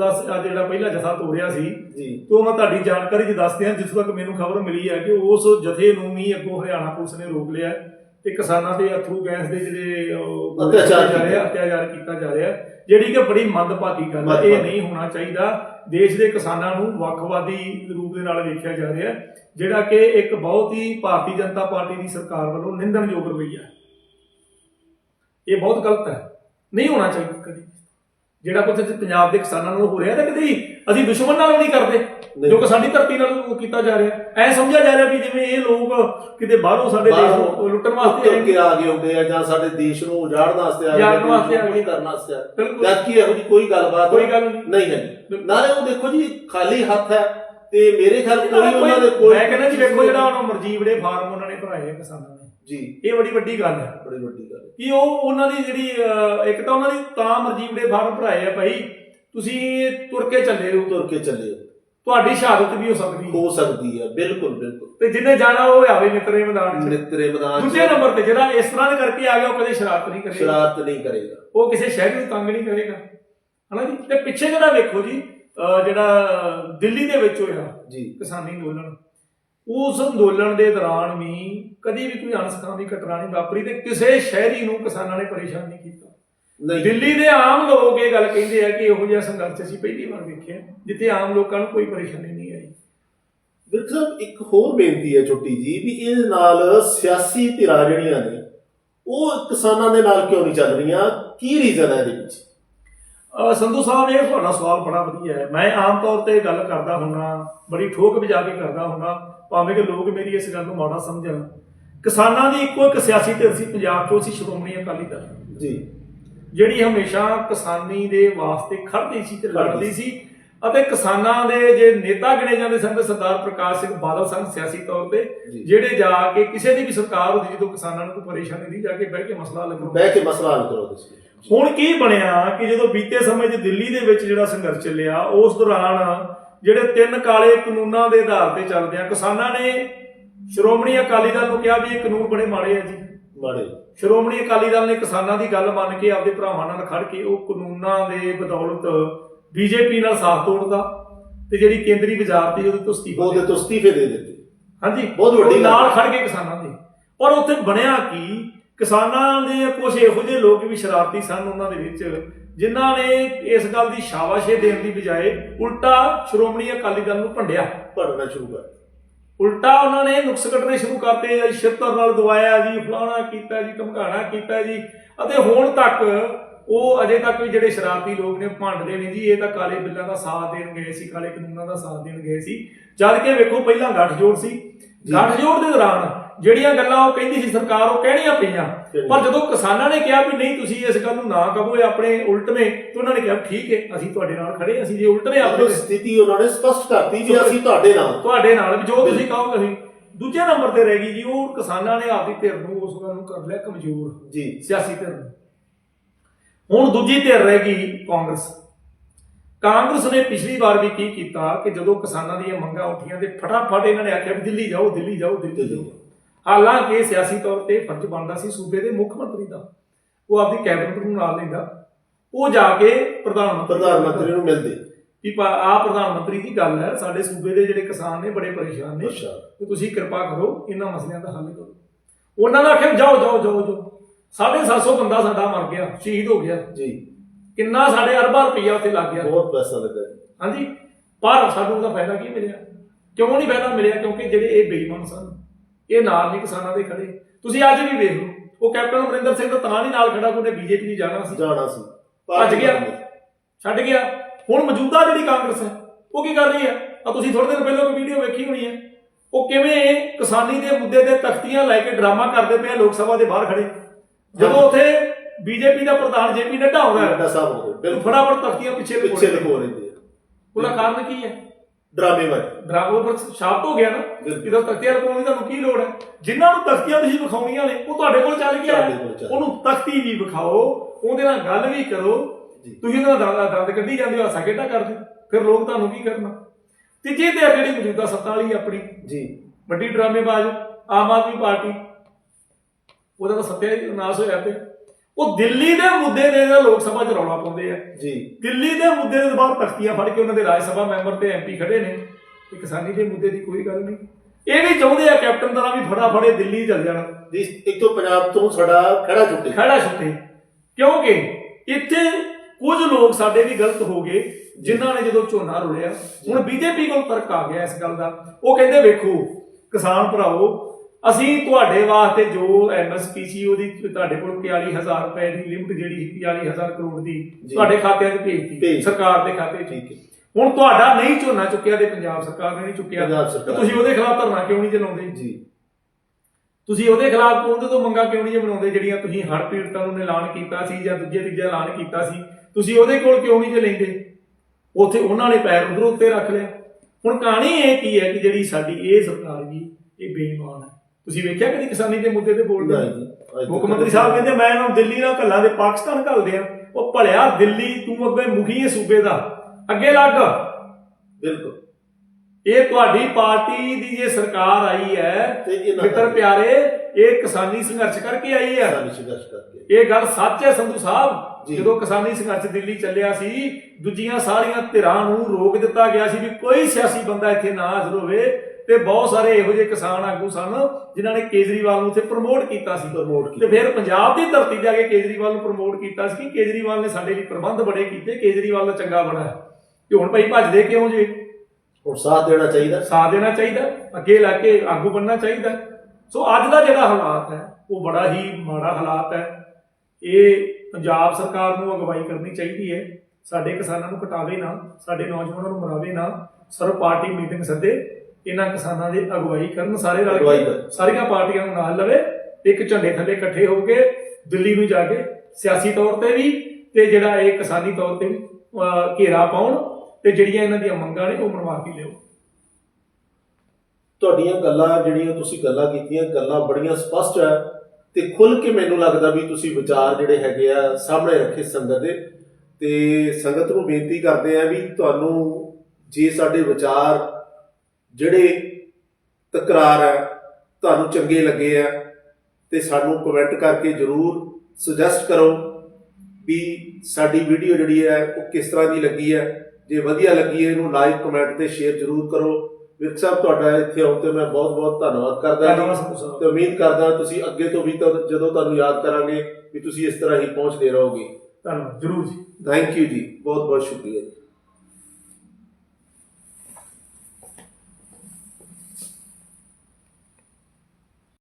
10 ਜਿਹੜਾ ਪਹਿਲਾ ਜਥਾ ਤੋੜਿਆ ਸੀ ਜੀ। ਤੋਂ ਮੈਂ ਤੁਹਾਡੀ ਜਾਣਕਾਰੀ ਚ ਦੱਸ ਦਿਆਂ ਜਿੱਥੋਂ ਤੱਕ ਮੈਨੂੰ ਖਬਰ ਮਿਲੀ ਹੈ ਕਿ ਉਸ ਜਥੇ ਨੂੰ ਵੀ ਅੱਗੋਂ ਹਰਿਆਣਾ ਪੁਲਿਸ ਨੇ ਰੋਕ ਲਿਆ ਹੈ। ਤੇ ਕਿਸਾਨਾਂ ਦੇ ਅਥਰੂ ਗੈਸ ਦੇ ਜਿਹੜੇ ਉਹ ਅਤਿਆਚਾਰ ਜਾ ਰਹੇ ਅਤਿਆਚਾਰ ਕੀਤਾ ਜਾ ਰਿਹਾ ਜਿਹੜੀ ਕਿ ਬੜੀ ਮੰਦਭਾਗੀ ਗੱਲ ਹੈ। ਇਹ ਨਹੀਂ ਹੋਣਾ ਚਾਹੀਦਾ। ਦੇਸ਼ ਦੇ ਕਿਸਾਨਾਂ ਨੂੰ ਵੱਖਵਾਦੀ ਰੂਪ ਦੇ ਨਾਲ ਵੇਖਿਆ ਜਾ ਰਿਹਾ ਜਿਹੜਾ ਕਿ ਇੱਕ ਬਹੁਤ ਹੀ ਭਾਰਤੀ ਜਨਤਾ ਪਾਰਟੀ ਦੀ ਸਰਕਾਰ ਵੱਲੋਂ ਨਿੰਦਣਯੋਗ ਰਵੱਈਆ ਇਹ ਬਹੁਤ ਗਲਤ ਹੈ ਨਹੀਂ ਹੋਣਾ ਚਾਹੀਦਾ ਕਦੀ। ਜਿਹੜਾ ਕੁਝ ਪੰਜਾਬ ਦੇ ਕਿਸਾਨਾਂ ਨਾਲ ਹੋ ਰਿਹਾ ਤਾਂ ਕਦੀ ਅਸੀਂ ਦੁਸ਼ਮਣ ਨਾਲ ਨਹੀਂ ਕਰਦੇ ਨਹੀਂ। ਜੋ ਕਿ ਸਾਡੀ ਧਰਤੀ ਨਾਲ ਕੀਤਾ ਜਾ ਰਿਹਾ। ਐ ਸਮਝਿਆ ਜਾ ਰਿਹਾ ਵੀ ਜਿਵੇਂ ਇਹ ਲੋਕ ਕਿਤੇ ਬਾਹਰੋਂ ਸਾਡੇ ਦੇਸ਼ ਨੂੰ ਲੁੱਟਣ ਵਾਸਤੇ ਆਏ ਕੇ ਆ ਗਏ ਹੁੰਦੇ ਆ ਜਾਂ ਸਾਡੇ ਦੇਸ਼ ਨੂੰ ਉਜਾੜਨ ਵਾਸਤੇ ਆ ਗਏ ਵਾਸਤੇ ਨੂੰ ਆ ਗਏ। ਕੁਛ ਕਰਨ ਵਾਸਤੇ ਜਦ ਕਿ ਇਹੋ ਜੀ ਕੋਈ ਗੱਲਬਾਤ ਕੋਈ ਗੱਲ ਨਹੀਂ। ਨਹੀਂ ਹੈ। ਨਾਲੇ ਉਹ ਦੇਖੋ ਜੀ ਖਾਲੀ ਹੱਥ ਹੈ ਤੇ ਮੇਰੇ ਖਿਆਲ ਕੋਈ ਉਹਨਾਂ ਦੇ ਕੋਈ ਮੈਂ ਕਹਿੰਦਾ ਜੀ ਵੇਖੋ ਜਿਹੜਾ ਉਹਨਾਂ ਮਰਜੀਵੜੇ ਫਾਰਮ ਉਹਨਾਂ ਨੇ ਭਰਾਏ ਕਿਸਾਨਾਂ ਜੀ। ਇਹ ਬੜੀ ਵੱਡੀ ਗੱਲ ਹੈ। ਬੜੀ ਵੱਡੀ ਗੱਲ ਹੈ। ਕਿ ਉਹ ਉਹਨਾਂ ਦੀ ਜਿਹੜੀ ਇੱਕ ਤਾਂ ਉਹਨਾਂ ਦੀ ਤਾਂ ਮਰਜੀਵੜੇ ਫਾਰਮ ਭਰਾਏ ਆ ਭਾਈ। ਤੁਸੀਂ ਤੁਰ ਕੇ ਚੱਲੇ ਹੋ। ਤੁਰ ਕੇ ਚੱਲੇ ਤੁਹਾਡੀ ਸ਼ਹਾਦਤ ਵੀ ਹੋ ਸਕਦੀ ਹੈ। ਹੋ ਸਕਦੀ ਹੈ। ਬਿਲਕੁਲ ਬਿਲਕੁਲ। ਤੇ ਜਿੰਨੇ ਜਾਣਾ ਉਹ ਆਵੇ ਮਿੱਤਰੇ ਮੈਦਾਨ 'ਚ। ਨਿਤਰੇ ਮੈਦਾਨ ਦੂਜੇ ਨੰਬਰ ਤੇ ਜਿਹੜਾ ਇਸ ਤਰ੍ਹਾਂ ਦੇ ਕਰਕੇ ਆ ਗਿਆ ਉਹ ਕਦੇ ਸ਼ਰਾਰਤ ਨਹੀਂ ਕਰੇਗਾ। ਸ਼ਰਾਰਤ ਨਹੀਂ ਕਰੇਗਾ। ਉਹ ਕਿਸੇ ਸ਼ਹਿਰ ਨੂੰ ਤੰਗ ਨਹੀਂ ਕਰੇਗਾ। ਹਨਾ ਜੀ? ਤੇ ਪਿੱਛੇ ਜਿਹੜਾ ਵੇਖੋ ਜੀ ਜਿਹੜਾ ਦਿੱਲੀ ਦੇ ਵਿੱਚ ਹੋਇਆ ਜੀ। ਕਿਸਾਨੀ ਅੰਦੋਲਨ। ਉਸ ਅੰਦੋਲਨ ਦੇ ਦੌਰਾਨ ਵੀ ਕਦੀ ਵੀ ਕੋਈ ਅਣਸਖਾਵੀ ਘਟਨਾ ਨਹੀਂ ਵਾਪਰੀ ਤੇ ਕਿਸੇ ਸ਼ਹਿਰੀ ਨੂੰ ਕਿਸਾਨਾਂ ਨੇ ਪਰੇਸ਼ਾਨ ਨਹੀਂ ਕੀਤਾ। ਨਹੀਂ। ਦਿੱਲੀ ਦੇ ਆਮ ਲੋਕ ਇਹ ਗੱਲ ਕਹਿੰਦੇ ਆ ਕਿ ਇਹੋ ਜਿਹਾ ਸੰਘਰਸ਼ ਅਸੀਂ ਪਹਿਲੀ ਵਾਰ ਵੇਖਿਆ ਜਿੱਥੇ ਆਮ ਲੋਕਾਂ ਨੂੰ ਕੋਈ ਪਰੇਸ਼ਾਨੀ ਨਹੀਂ ਆਈ। ਸਾਹਿਬ ਇੱਕ ਹੋਰ ਬੇਨਤੀ ਹੈ ਛੋਟੀ ਜੀ ਵੀ ਇਹਦੇ ਨਾਲ ਸਿਆਸੀ ਧਿਰਾਂ ਜਿਹੜੀਆਂ ਨੇ ਉਹ ਕਿਸਾਨਾਂ ਦੇ ਨਾਲ ਕਿਉਂ ਨਹੀਂ ਚੱਲ ਰਹੀਆਂ? ਕੀ ਰੀਜ਼ਨ ਹੈ ਇਹਦੇ ਵਿੱਚ? ਸੰਧੂ ਸਾਹਿਬ ਇਹ ਤੁਹਾਡਾ ਸਵਾਲ ਬੜਾ ਵਧੀਆ ਹੈ। ਮੈਂ ਆਮ ਤੌਰ ਤੇ ਗੱਲ ਕਰਦਾ ਹੁੰਨਾ ਬੜੀ ਠੋਕ ਵਜਾ ਕੇ ਕਰਦਾ ਹੁੰਨਾ ਭਾਵੇਂ ਕਿ ਲੋਕ ਮੇਰੀ ਇਸ ਗੱਲ ਨੂੰ ਮਾੜਾ ਸਮਝਣ। ਕਿਸਾਨਾਂ ਦੀ ਇੱਕੋ ਇੱਕ ਸਿਆਸੀ ਧਿਰ ਸੀ ਪੰਜਾਬ 'ਚ ਸੀ ਸ਼੍ਰੋਮਣੀ ਅਕਾਲੀ ਦਲ। ਜੀ। ਜਿਹੜੀ ਹਮੇਸ਼ਾ ਕਿਸਾਨੀ ਦੇ ਵਾਸਤੇ ਖੜਦੀ ਸੀ ਤੇ ਲੜਦੀ ਸੀ। ਅਤੇ ਕਿਸਾਨਾਂ ਦੇ ਜੇ ਨੇਤਾ ਗਿਣੇ ਜਾਂਦੇ ਸਨ ਤੇ ਸਰਦਾਰ ਪ੍ਰਕਾਸ਼ ਸਿੰਘ ਬਾਦਲ ਸਨ ਸਿਆਸੀ ਤੌਰ ਤੇ। ਜਿਹੜੇ ਜਾ ਕੇ ਕਿਸੇ ਦੀ ਵੀ ਸਰਕਾਰ ਹੁੰਦੀ ਜਦੋਂ ਕਿਸਾਨਾਂ ਨੂੰ ਕੋਈ ਪਰੇਸ਼ਾਨੀ ਨਹੀਂ ਜਾ ਕੇ ਬਹਿ ਕੇ ਮਸਲਾ ਲਗਾਉਂਦੇ ਬਹਿ ਕੇ ਮਸਲਾ ਹੱਲ ਕਰੋ ਤੁਸੀਂ ਹੁਣ ਕੀ ਬਣਿਆ ਕਿ ਜਦੋਂ ਬੀਤੇ ਸਮੇਂ 'ਚ ਦਿੱਲੀ ਦੇ ਵਿੱਚ ਜਿਹੜਾ ਸੰਘਰਸ਼ ਚੱਲਿਆ ਉਸ ਦੌਰਾਨ ਜਿਹੜੇ ਤਿੰਨ ਕਾਲੇ ਕਾਨੂੰਨਾਂ ਦੇ ਆਧਾਰ ਤੇ ਚੱਲਦੇ ਆ ਕਿਸਾਨਾਂ ਨੇ ਸ਼੍ਰੋਮਣੀ ਅਕਾਲੀ ਦਲ ਨੂੰ ਕਿਹਾ ਵੀ ਇਹ ਕਾਨੂੰਨ ਬੜੇ ਮਾੜੇ ਆ ਜੀ। ਮਾੜੇ। ਸ਼੍ਰੋਮਣੀ ਅਕਾਲੀ ਦਲ ਨੇ ਕਿਸਾਨਾਂ ਦੀ ਗੱਲ ਮੰਨ ਕੇ ਆਪਦੇ ਭਰਾਵਾਂ ਨਾਲ ਖੜ ਕੇ ਉਹ ਕਾਨੂੰਨਾਂ ਦੇ ਬਦੌਲਤ ਬੀਜੇਪੀ ਨਾਲ ਸਾਥ ਤੋੜਦਾ ਤੇ ਜਿਹੜੀ ਕੇਂਦਰੀ ਵਜ਼ਾਰਤ ਸੀ ਉਹਦੇ ਤੋਂ ਅਸਤੀਫਾ ਉਹਦੇ ਤੋਂ ਅਸਤੀਫੇ ਦੇ ਦਿੱਤੇ। ਹਾਂਜੀ ਬਹੁਤ ਵੱਡੀ ਨਾਲ। ਖੜ ਕੇ ਕਿਸਾਨਾਂ ਦੇ। ਪਰ ਉੱਥੇ ਬਣਿਆ ਕੀ ਕਿਸਾਨਾਂ ਦੇ ਕੁਝ ਇਹੋ ਜਿਹੇ ਲੋਕ ਵੀ ਸ਼ਰਾਰਤੀ ਸਨ ਉਹਨਾਂ ਦੇ ਵਿੱਚ ਜਿਨ੍ਹਾਂ ਨੇ ਇਸ ਗੱਲ ਦੀ ਸ਼ਾਬਾਸ਼ੇ ਦੇਣ ਦੀ ਬਜਾਏ ਉਲਟਾ ਸ਼੍ਰੋਮਣੀ ਅਕਾਲੀ ਦਲ ਨੂੰ ਭੰਡਿਆ। ਪੜਨਾ ਸ਼ੁਰੂ ਕਰ ਉਲਟਾ ਉਹਨਾਂ ਨੇ ਨੁਕਸ ਕੱਢਣੇ ਸ਼ੁਰੂ ਕਰਤੇ ਜੀ ਛਿੱਤਰ ਨਾਲ ਦਵਾਇਆ ਜੀ ਫਲਾਣਾ ਕੀਤਾ ਜੀ ਧਮਕਾਣਾ ਕੀਤਾ ਜੀ। ਅਤੇ ਹੁਣ ਤੱਕ ਉਹ ਅਜੇ ਤੱਕ ਵੀ ਜਿਹੜੇ ਸ਼ਰਾਰਤੀ ਲੋਕ ਨੇ ਭੰਡਦੇ ਨੇ ਜੀ ਇਹ ਤਾਂ ਕਾਲੇ ਬਿੱਲਾਂ ਦਾ ਸਾਥ ਦੇਣ ਗਏ ਸੀ ਕਾਲੇ ਕਾਨੂੰਨਾਂ ਦਾ ਸਾਥ ਦੇਣ ਗਏ ਸੀ। ਜਦ ਕਿ ਵੇਖੋ ਪਹਿਲਾਂ ਗੱਠਜੋੜ ਸੀ। ਗੱਠਜੋੜ ਦੇ ਦੌਰਾਨ ਜਿਹੜੀਆਂ ਗੱਲਾਂ ਉਹ ਕਹਿੰਦੀ ਸੀ ਸਰਕਾਰ ਉਹ ਕਹਿਣੀਆਂ ਪਈਆਂ। ਪਰ ਜਦੋਂ ਕਿਸਾਨਾਂ ਨੇ ਕਿਹਾ ਵੀ ਨਹੀਂ ਤੁਸੀਂ ਇਸ ਗੱਲ ਨੂੰ ਨਾ ਕਹੋ ਇਹ ਆਪਣੇ ਉਲਟ ਨੇ ਤੇ ਉਹਨਾਂ ਨੇ ਕਿਹਾ ਠੀਕ ਹੈ ਅਸੀਂ ਤੁਹਾਡੇ ਨਾਲ ਖੜੇ ਹਾਂ, ਅਸੀਂ ਜੇ ਉਲਟ ਨੇ ਆਪਣੀ ਆਪਣੇ ਸਥਿਤੀ ਉਹਨਾਂ ਨੇ ਸਪਸ਼ਟ ਕਰਤੀ ਵੀ ਅਸੀਂ ਤੁਹਾਡੇ ਨਾਲ। ਤੁਹਾਡੇ ਨਾਲ ਵੀ ਜੋ ਤੁਸੀਂ ਕਹੋਗੇ ਅਸੀਂ ਦੂਜੇ ਨੰਬਰ ਤੇ ਰਹਿ ਗਈ ਜੀ ਉਹ ਕਿਸਾਨਾਂ ਨੇ ਆਪਦੀ ਧਿਰ ਨੂੰ ਉਸ ਗੱਲ ਨੂੰ ਕਰ ਲਿਆ ਕਮਜ਼ੋਰ ਜੀ। ਸਿਆਸੀ ਧਿਰ ਨੂੰ। ਹੁਣ ਦੂਜੀ ਧਿਰ ਰਹਿ ਗਈ ਕਾਂਗਰਸ। ਕਾਂਗਰਸ ਨੇ ਪਿਛਲੀ ਵਾਰ ਵੀ ਕੀ ਕੀਤਾ ਕਿ ਜਦੋਂ ਕਿਸਾਨਾਂ ਦੀਆਂ ਮੰਗਾਂ ਉੱਠੀਆਂ ਤੇ ਫਟਾਫਟ ਇਹਨਾਂ ਨੇ ਆਖਿਆ ਵੀ ਦਿੱਲੀ ਜਾਓ ਦਿੱਲੀ ਜਾਓ ਦਿੱਲੀ ਜਾਓ। ਹਾਲਾਂਕਿ ਸਿਆਸੀ ਤੌਰ ਤੇ ਫਰਜ਼ ਬਣਦਾ ਸੀ ਸੂਬੇ ਦੇ ਮੁੱਖ ਮੰਤਰੀ ਦਾ। ਉਹ ਆਪਦੀ ਕੈਬਨਿਟ ਨੂੰ ਨਾਲ ਲੈਂਦਾ। ਉਹ ਜਾ ਕੇ ਪ੍ਰਧਾਨ ਮੰਤਰੀ ਪ੍ਰਧਾਨ ਮੰਤਰੀ ਨੂੰ ਮਿਲਦੇ। ਕਿ ਆ ਪ੍ਰਧਾਨ ਮੰਤਰੀ ਦੀ ਗੱਲ ਹੈ ਸਾਡੇ ਸੂਬੇ ਦੇ ਜਿਹੜੇ ਕਿਸਾਨ ਨੇ ਬੜੇ ਪਰੇਸ਼ਾਨ ਨੇ। ਤੇ ਤੁਸੀਂ ਕਿਰਪਾ ਕਰੋ ਇਹਨਾਂ ਮਸਲਿਆਂ ਦਾ ਹੱਲ ਕਰੋ। ਉਹਨਾਂ ਨੇ ਆਖਿਆ ਜਾਓ ਜਾਓ ਜਾਓ ਜਾਓ। 750 ਬੰਦਾ ਸਾਡਾ ਮਰ ਗਿਆ ਸ਼ਹੀਦ ਹੋ ਗਿਆ। ਜੀ। ਕਿੰਨਾ ਸਾਡੇ ਅਰਬਾਂ ਰੁਪਈਆ ਉੱਥੇ ਲੱਗ ਗਿਆ। ਬਹੁਤ ਪੈਸਾ ਲੱਗਾ ਜੀ। ਹਾਂਜੀ। ਪਰ ਸਾਨੂੰ ਉਹਦਾ ਫਾਇਦਾ ਕੀ ਮਿਲਿਆ? ਕਿਉਂ ਨਹੀਂ ਫਾਇਦਾ ਮਿਲਿਆ? ਕਿਉਂਕਿ ਜਿਹੜੇ ਇਹ ਬੇਈਮਾਨ ਸਨ ਇਹ ਨਾਲ ਨਹੀਂ ਕਿਸਾਨਾਂ ਦੇ ਖੜੇ। ਤੁਸੀਂ ਅੱਜ ਵੀ ਵੇਖ ਲਓ ਉਹ ਕੈਪਟਨ ਅਮਰਿੰਦਰ ਸਿੰਘ ਤਾਂ ਤਾਂ ਨਹੀਂ ਨਾਲ ਖੜਾ ਕੋਈ ਬੀਜੇਪੀ ਨਹੀਂ ਜਾਣਾ ਸੀ। ਜਾਣਾ ਸੀ। ਭੱਜ ਗਿਆ। ਛੱਡ ਗਿਆ। ਹੁਣ ਮੌਜੂਦਾ ਜਿਹੜੀ ਕਾਂਗਰਸ ਹੈ ਉਹ ਕੀ ਕਰ ਰਹੀ ਹੈ? ਆ ਤੁਸੀਂ ਥੋੜੇ ਦਿਨ ਪਹਿਲਾਂ ਕੋਈ ਵੀਡੀਓ ਵੇਖੀ ਹੋਣੀ ਹੈ। ਉਹ ਕਿਵੇਂ ਕਿਸਾਨੀ ਦੇ ਮੁੱਦੇ ਤੇ ਤਖਤੀਆਂ ਲੈ ਕੇ ਡਰਾਮਾ ਕਰਦੇ ਪਏ ਲੋਕ ਸਭਾ ਦੇ ਬਾਹਰ ਖੜੇ। ਜਦੋਂ ਉੱਥੇ ਬੀਜੇਪੀ ਦਾ ਪ੍ਰਧਾਨ ਜੇਪੀ ਨੱਡਾ ਆਉਂਦਾ ਹੈ ਨੱਡਾ ਸਾਹਿਬ ਹੋ ਗਏ ਬਿਲਕੁਲ। ਫਟਾਫਟ ਤਖਤੀਆਂ ਪਿੱਛੇ ਪਿੱਛੇ। ਲਗੋ ਰਹਿੰਦੇ ਆ। ਉਹਦਾ ਕਾਰਨ ਕੀ ਹੈ? ਡਰਾਮੇ ਵਾਲੇ ਡਰਾਮਾ ਪਰ ਸ਼ਾਪਤ ਹੋ ਗਿਆ ਨਾ ਬਿਲਕੁਲ। ਇਹਦਾ ਤਖਤੀਆਂ ਲਗਾਉਣ ਦੀ ਤੁਹਾਨੂੰ ਕੀ ਲੋੜ ਹੈ? ਜਿਨ੍ਹਾਂ ਨੂੰ ਤਖਤੀਆਂ ਤੁਸੀਂ ਵਿਖਾਉਣੀਆਂ ਨੇ ਉਹ ਤੁਹਾਡੇ ਕੋਲ ਚੱਲ ਗਿਆ। ਤੁਹਾਡੇ ਕੋਲ ਚੱਲ ਉਹਨੂੰ ਤਖਤੀ ਵੀ ਵਿਖਾਓ ਉਹਦੇ ਨਾਲ ਗੱਲ ਵੀ ਕਰੋ। ਜੀ। ਤੁਸੀਂ ਉਹਨਾਂ ਦਾ ਦੰਦ- ਦੰਦ ਕੱਢੀ ਜਾਂਦੇ ਹੋ ਹਾਸਾ ਖੇਡਾ ਕਰਦੇ ਹੋ। ਫਿਰ ਲੋਕ ਤੁਹਾਨੂੰ ਕੀ ਕਰਨਾ? ਤੀਜੀ ਤੇ ਜਿਹੜੀ ਮੌਜੂਦਾ ਸੱਤਾ ਵਾਲੀ ਆਪਣੀ ਜੀ। ਵੱਡੀ ਡਰਾਮੇਬਾਜ਼ ਆਮ ਆਦਮੀ ਪਾਰਟੀ ਉਹਦਾ ਤਾਂ ਸੱਤਿਆ ਹੀ ਨਾਸ ਹੋਇਆ ਪਿਆ। ਉਹ ਦਿੱਲੀ ਦੇ ਮੁੱਦੇ ਦੇ ਨਾਲ ਲੋਕ ਸਭਾ 'ਚ ਰੌਲਾ ਪਾਉਂਦੇ ਆ। ਜੀ। ਦਿੱਲੀ ਦੇ ਮੁੱਦੇ ਦੇ ਬਾਹਰ ਤਖਤੀਆਂ ਫੜ ਕੇ ਉਹਨਾਂ ਦੇ ਰਾਜ ਸਭਾ ਮੈਂਬਰ ਤੇ ਐਮਪੀ ਖੜੇ ਨੇ। ਤੇ ਕਿਸਾਨੀ ਦੇ ਮੁੱਦੇ ਦੀ ਕੋਈ ਗੱਲ ਨਹੀਂ। ਇਹ ਵੀ ਚਾਹੁੰਦੇ ਆ ਕੈਪਟਨ ਤਰ੍ਹਾਂ ਵੀ ਫਟਾਫੜੇ ਦਿੱਲੀ ਚੱਲ ਜਾਣ। ਜੀ ਇੱਕ ਤੋਂ ਪੰਜਾਬ ਤੋਂ ਸਾਡਾ ਖੜਾ ਛੁੱਟੇ। ਖੜਾ ਛੁੱਟੇ। ਕਿਉਂਕਿ ਇੱਥੇ ਕੁਝ ਲੋਕ ਸਾਡੇ ਵੀ ਗਲਤ ਹੋ ਗਏ ਜਿਨ੍ਹਾਂ ਨੇ ਜਦੋਂ ਝੋਨਾ ਰੁਲਿਆ ਹੁਣ ਬੀਜੇਪੀ ਕੋਲ ਤਰਕ ਆ ਗਿਆ ਇਸ ਗੱਲ ਦਾ। ਉਹ ਕਹਿੰਦੇ ਵੇਖੋ ਕਿਸਾਨ ਭਰਾਓ ਅਸੀਂ ਤੁਹਾਡੇ ਵਾਸਤੇ ਜੋ ਐਮਐਸਪੀ ਸੀ ਉਹਦੀ ਤੁਹਾਡੇ ਕੋਲ 41000 ਰੁਪਏ ਦੀ ਲਿਮਟ ਜਿਹੜੀ ਸੀ 41000 ਕਰੋੜ ਦੀ ਜੀ। ਤੁਹਾਡੇ ਖਾਤਿਆਂ 'ਚ ਭੇਜਤੀ ਭੇਜ। ਸਰਕਾਰ ਦੇ ਖਾਤੇ 'ਚ। ਠੀਕ ਹੈ। ਹੁਣ ਤੁਹਾਡਾ ਨਹੀਂ ਝੋਨਾ ਚੁੱਕਿਆ ਤੇ ਪੰਜਾਬ ਸਰਕਾਰ ਨੇ ਨਹੀਂ ਚੁੱਕਿਆ। ਤੁਸੀਂ ਉਹਦੇ ਖਿਲਾਫ ਧਰਨਾ ਕਿਉਂ ਨਹੀਂ ਚਲਾਉਂਦੇ? ਜੀ। ਤੁਸੀਂ ਉਹਦੇ ਖਿਲਾਫ ਉਹਦੇ ਤੋਂ ਮੰਗਾਂ ਕਿਉਂ ਨਹੀਂ ਬਣਾਉਂਦੇ ਜਿਹੜੀਆਂ ਤੁਸੀਂ ਹੜ ਪੀੜਤਾਂ ਨੂੰ ਐਲਾਨ ਕੀਤਾ ਸੀ ਜਾਂ ਦੂਜੇ ਤੀਜੇ ਐਲਾਨ ਕੀਤਾ ਸੀ? ਤੁਸੀਂ ਉਹਦੇ ਕੋਲ ਕਿਉਂ ਨਹੀਂ ਜੇ ਲੈਂਦੇ ਉੱਥੇ ਉਹਨਾਂ ਨੇ ਪੈਰ ਉਧਰ ਉੱਤੇ ਰੱਖ ਲਿਆ। ਹੁਣ ਕਹਾਣੀ ਇਹ ਕੀ ਹੈ ਕਿ ਜਿਹੜੀ ਸਾਡੀ ਇਹ ਸਰਕਾਰ ਵੀ ਇਹ ਬੇਈਮਾਨ ਹੈ। ਤੁਸੀਂ ਵੇਖਿਆ ਕਦੀ ਕਿਸਾਨੀ ਦੇ ਮੁੱਦੇ ਤੇ ਬੋਲਦੇ ਮੁੱਖ ਮੰਤਰੀ ਸਾਹਿਬ ਕਹਿੰਦੇ ਮੈਂ ਇਹਨਾਂ ਨੂੰ ਦਿੱਲੀ ਨਾਲ ਘੱਲਾਂ ਦੇ ਪਾਕਿਸਤਾਨ ਘੱਲਦੇ ਆ। ਉਹ ਭਲਿਆ ਦਿੱਲੀ ਤੂੰ ਅੱਗੇ ਮੁਖੀ ਹੈ ਸੂਬੇ ਦਾ। ਅੱਗੇ ਲੱਗ। ਬਿਲਕੁਲ। ਇਹ ਤੁਹਾਡੀ ਪਾਰਟੀ ਦੀ ਜੇ ਸਰਕਾਰ ਆਈ ਹੈ ਮਿੱਤਰ ਪਿਆਰੇ ਇਹ ਕਿਸਾਨੀ ਸੰਘਰਸ਼ ਕਰਕੇ ਆਈ ਹੈ। ਕਿਸਾਨੀ ਸੰਘਰਸ਼ ਕਰਕੇ। ਇਹ ਗੱਲ ਸੱਚ ਹੈ ਸੰਧੂ ਸਾਹਿਬ। ਜਦੋਂ ਕਿਸਾਨੀ ਸੰਘਰਸ਼ ਦਿੱਲੀ ਚੱਲਿਆ ਸੀ ਦੂਜੀਆਂ ਸਾਰੀਆਂ ਧਿਰਾਂ ਨੂੰ ਰੋਕ ਦਿੱਤਾ ਗਿਆ ਸੀ ਵੀ ਕੋਈ ਸਿਆਸੀ ਬੰਦਾ ਇੱਥੇ ਨਾ ਹਾਜ਼ਰ ਹੋਵੇ ਤੇ ਬਹੁਤ ਸਾਰੇ ਇਹੋ ਜਿਹੇ ਕਿਸਾਨ ਆਗੂ ਸਨ ਜਿਨ੍ਹਾਂ ਨੇ ਕੇਜਰੀਵਾਲ ਨੂੰ ਉੱਥੇ ਪ੍ਰਮੋਟ ਕੀਤਾ ਸੀ। ਪ੍ਰਮੋਟ ਤੇ ਫਿਰ ਪੰਜਾਬ ਦੀ ਧਰਤੀ ਤੇ ਆ ਕੇ ਕੇਜਰੀਵਾਲ ਨੂੰ ਪ੍ਰਮੋਟ ਕੀਤਾ ਸੀ ਕਿ ਕੇਜਰੀਵਾਲ ਨੇ ਸਾਡੇ ਲਈ ਪ੍ਰਬੰਧ ਬੜੇ ਕੀਤੇ ਕੇਜਰੀਵਾਲ ਦਾ ਚੰਗਾ ਬਣਾ। ਤੇ ਹੁਣ ਭਾਈ ਭੱਜਦੇ ਕਿਉਂ ਜੇ? ਹੁਣ ਸਾਥ ਦੇਣਾ ਚਾਹੀਦਾ। ਸਾਥ ਦੇਣਾ ਚਾਹੀਦਾ ਅੱਗੇ ਲਾ ਕੇ ਆਗੂ ਬਣਨਾ ਚਾਹੀਦਾ। ਸੋ ਅੱਜ ਦਾ ਜਿਹੜਾ ਹਾਲਾਤ ਹੈ ਉਹ ਬੜਾ ਹੀ ਮਾੜਾ ਹਾਲਾਤ ਹੈ। ਇਹ ਪੰਜਾਬ ਸਰਕਾਰ ਨੂੰ ਅਗਵਾਈ ਕਰਨੀ ਚਾਹੀਦੀ ਹੈ। ਸਾਡੇ ਕਿਸਾਨਾਂ ਨੂੰ ਘਟਾਵੇ ਨਾ ਸਾਡੇ ਨੌਜਵਾਨਾਂ ਨੂੰ ਮਰਾਵੇ ਨਾ ਸਰਵ ਪਾਰਟੀ ਮੀਟਿੰਗ ਸੱਦੇ। ਇਹਨਾਂ ਕਿਸਾਨਾਂ ਦੀ ਅਗਵਾਈ ਕਰਨ ਸਾਰੇ ਰਲ ਅਗਵਾਈ ਕੇ। ਸਾਰੀਆਂ ਪਾਰਟੀਆਂ ਨੂੰ ਨਾਲ ਲਵੇ ਇੱਕ ਝੰਡੇ ਥੱਲੇ ਇਕੱਠੇ ਹੋ ਕੇ ਦਿੱਲੀ ਨੂੰ ਜਾ ਕੇ ਸਿਆਸੀ ਤੌਰ ਤੇ ਵੀ ਤੇ ਜਿਹੜਾ ਇਹ ਕਿਸਾਨੀ ਤੌਰ ਤੇ ਵੀ ਅਹ, ਘੇਰਾ ਪਾਉਣ ਤੇ ਜਿਹੜੀਆਂ ਇਹਨਾਂ ਦੀਆਂ ਮੰਗਾਂ ਨੇ ਉਹ ਮਨਵਾ ਕੇ ਲਿਓ ਤੁਹਾਡੀਆਂ ਗੱਲਾਂ ਜਿਹੜੀਆਂ ਤੁਸੀਂ ਗੱਲਾਂ ਕੀਤੀਆਂ ਗੱਲਾਂ ਬੜੀਆਂ ਸਪਸ਼ਟ ਹੈ ਤੇ ਖੁੱਲ ਕੇ ਮੈਨੂੰ ਲੱਗਦਾ ਵੀ ਤੁਸੀਂ ਵਿਚਾਰ ਜਿਹੜੇ ਹੈਗੇ ਆ ਸਾਹਮਣੇ ਰੱਖੇ ਸੰਗਤ ਦੇ ਤੇ ਸੰਗਤ ਨੂੰ ਬੇਨਤੀ ਕਰਦੇ ਆ ਵੀ ਤੁਹਾਨੂੰ ਜੇ ਸਾਡੇ ਵਿਚਾਰ ਜਿਹੜੇ ਤਕਰਾਰ ਹੈ ਤੁਹਾਨੂੰ ਚੰਗੇ ਲੱਗੇ ਆ ਤੇ ਸਾਨੂੰ ਕਮੈਂਟ ਕਰਕੇ ਜਰੂਰ ਸੁਜੈਸਟ ਕਰੋ ਵੀ ਸਾਡੀ ਵੀਡੀਓ ਜਿਹੜੀ ਹੈ ਉਹ ਕਿਸ ਤਰ੍ਹਾਂ ਦੀ ਲੱਗੀ ਹੈ। ਜੇ ਵਧੀਆ ਲੱਗੀ ਹੈ ਇਹਨੂੰ ਲਾਈਕ ਕਮੈਂਟ ਤੇ ਸ਼ੇਅਰ ਜਰੂਰ ਕਰੋ। ਵਿਰਕ ਸਾਹਿਬ ਤੁਹਾਡਾ ਇੱਥੇ ਆਉਣ ਤੇ ਮੈਂ ਬਹੁਤ ਬਹੁਤ ਧੰਨਵਾਦ ਕਰਦਾ ਤੇ ਉਮੀਦ ਕਰਦਾ ਤੁਸੀਂ ਅੱਗੇ ਤੋਂ ਵੀ ਜਦੋਂ ਤੁਹਾਨੂੰ ਯਾਦ ਕਰਾਂਗੇ ਵੀ ਤੁਸੀਂ ਇਸ ਤਰ੍ਹਾਂ ਹੀ ਪਹੁੰਚਦੇ ਰਹੋਗੇ। ਧੰਨਵਾਦ ਜਰੂਰ ਜੀ। ਥੈਂਕ ਯੂ ਜੀ ਬਹੁਤ ਬਹੁਤ ਸ਼ੁਕਰੀਆ।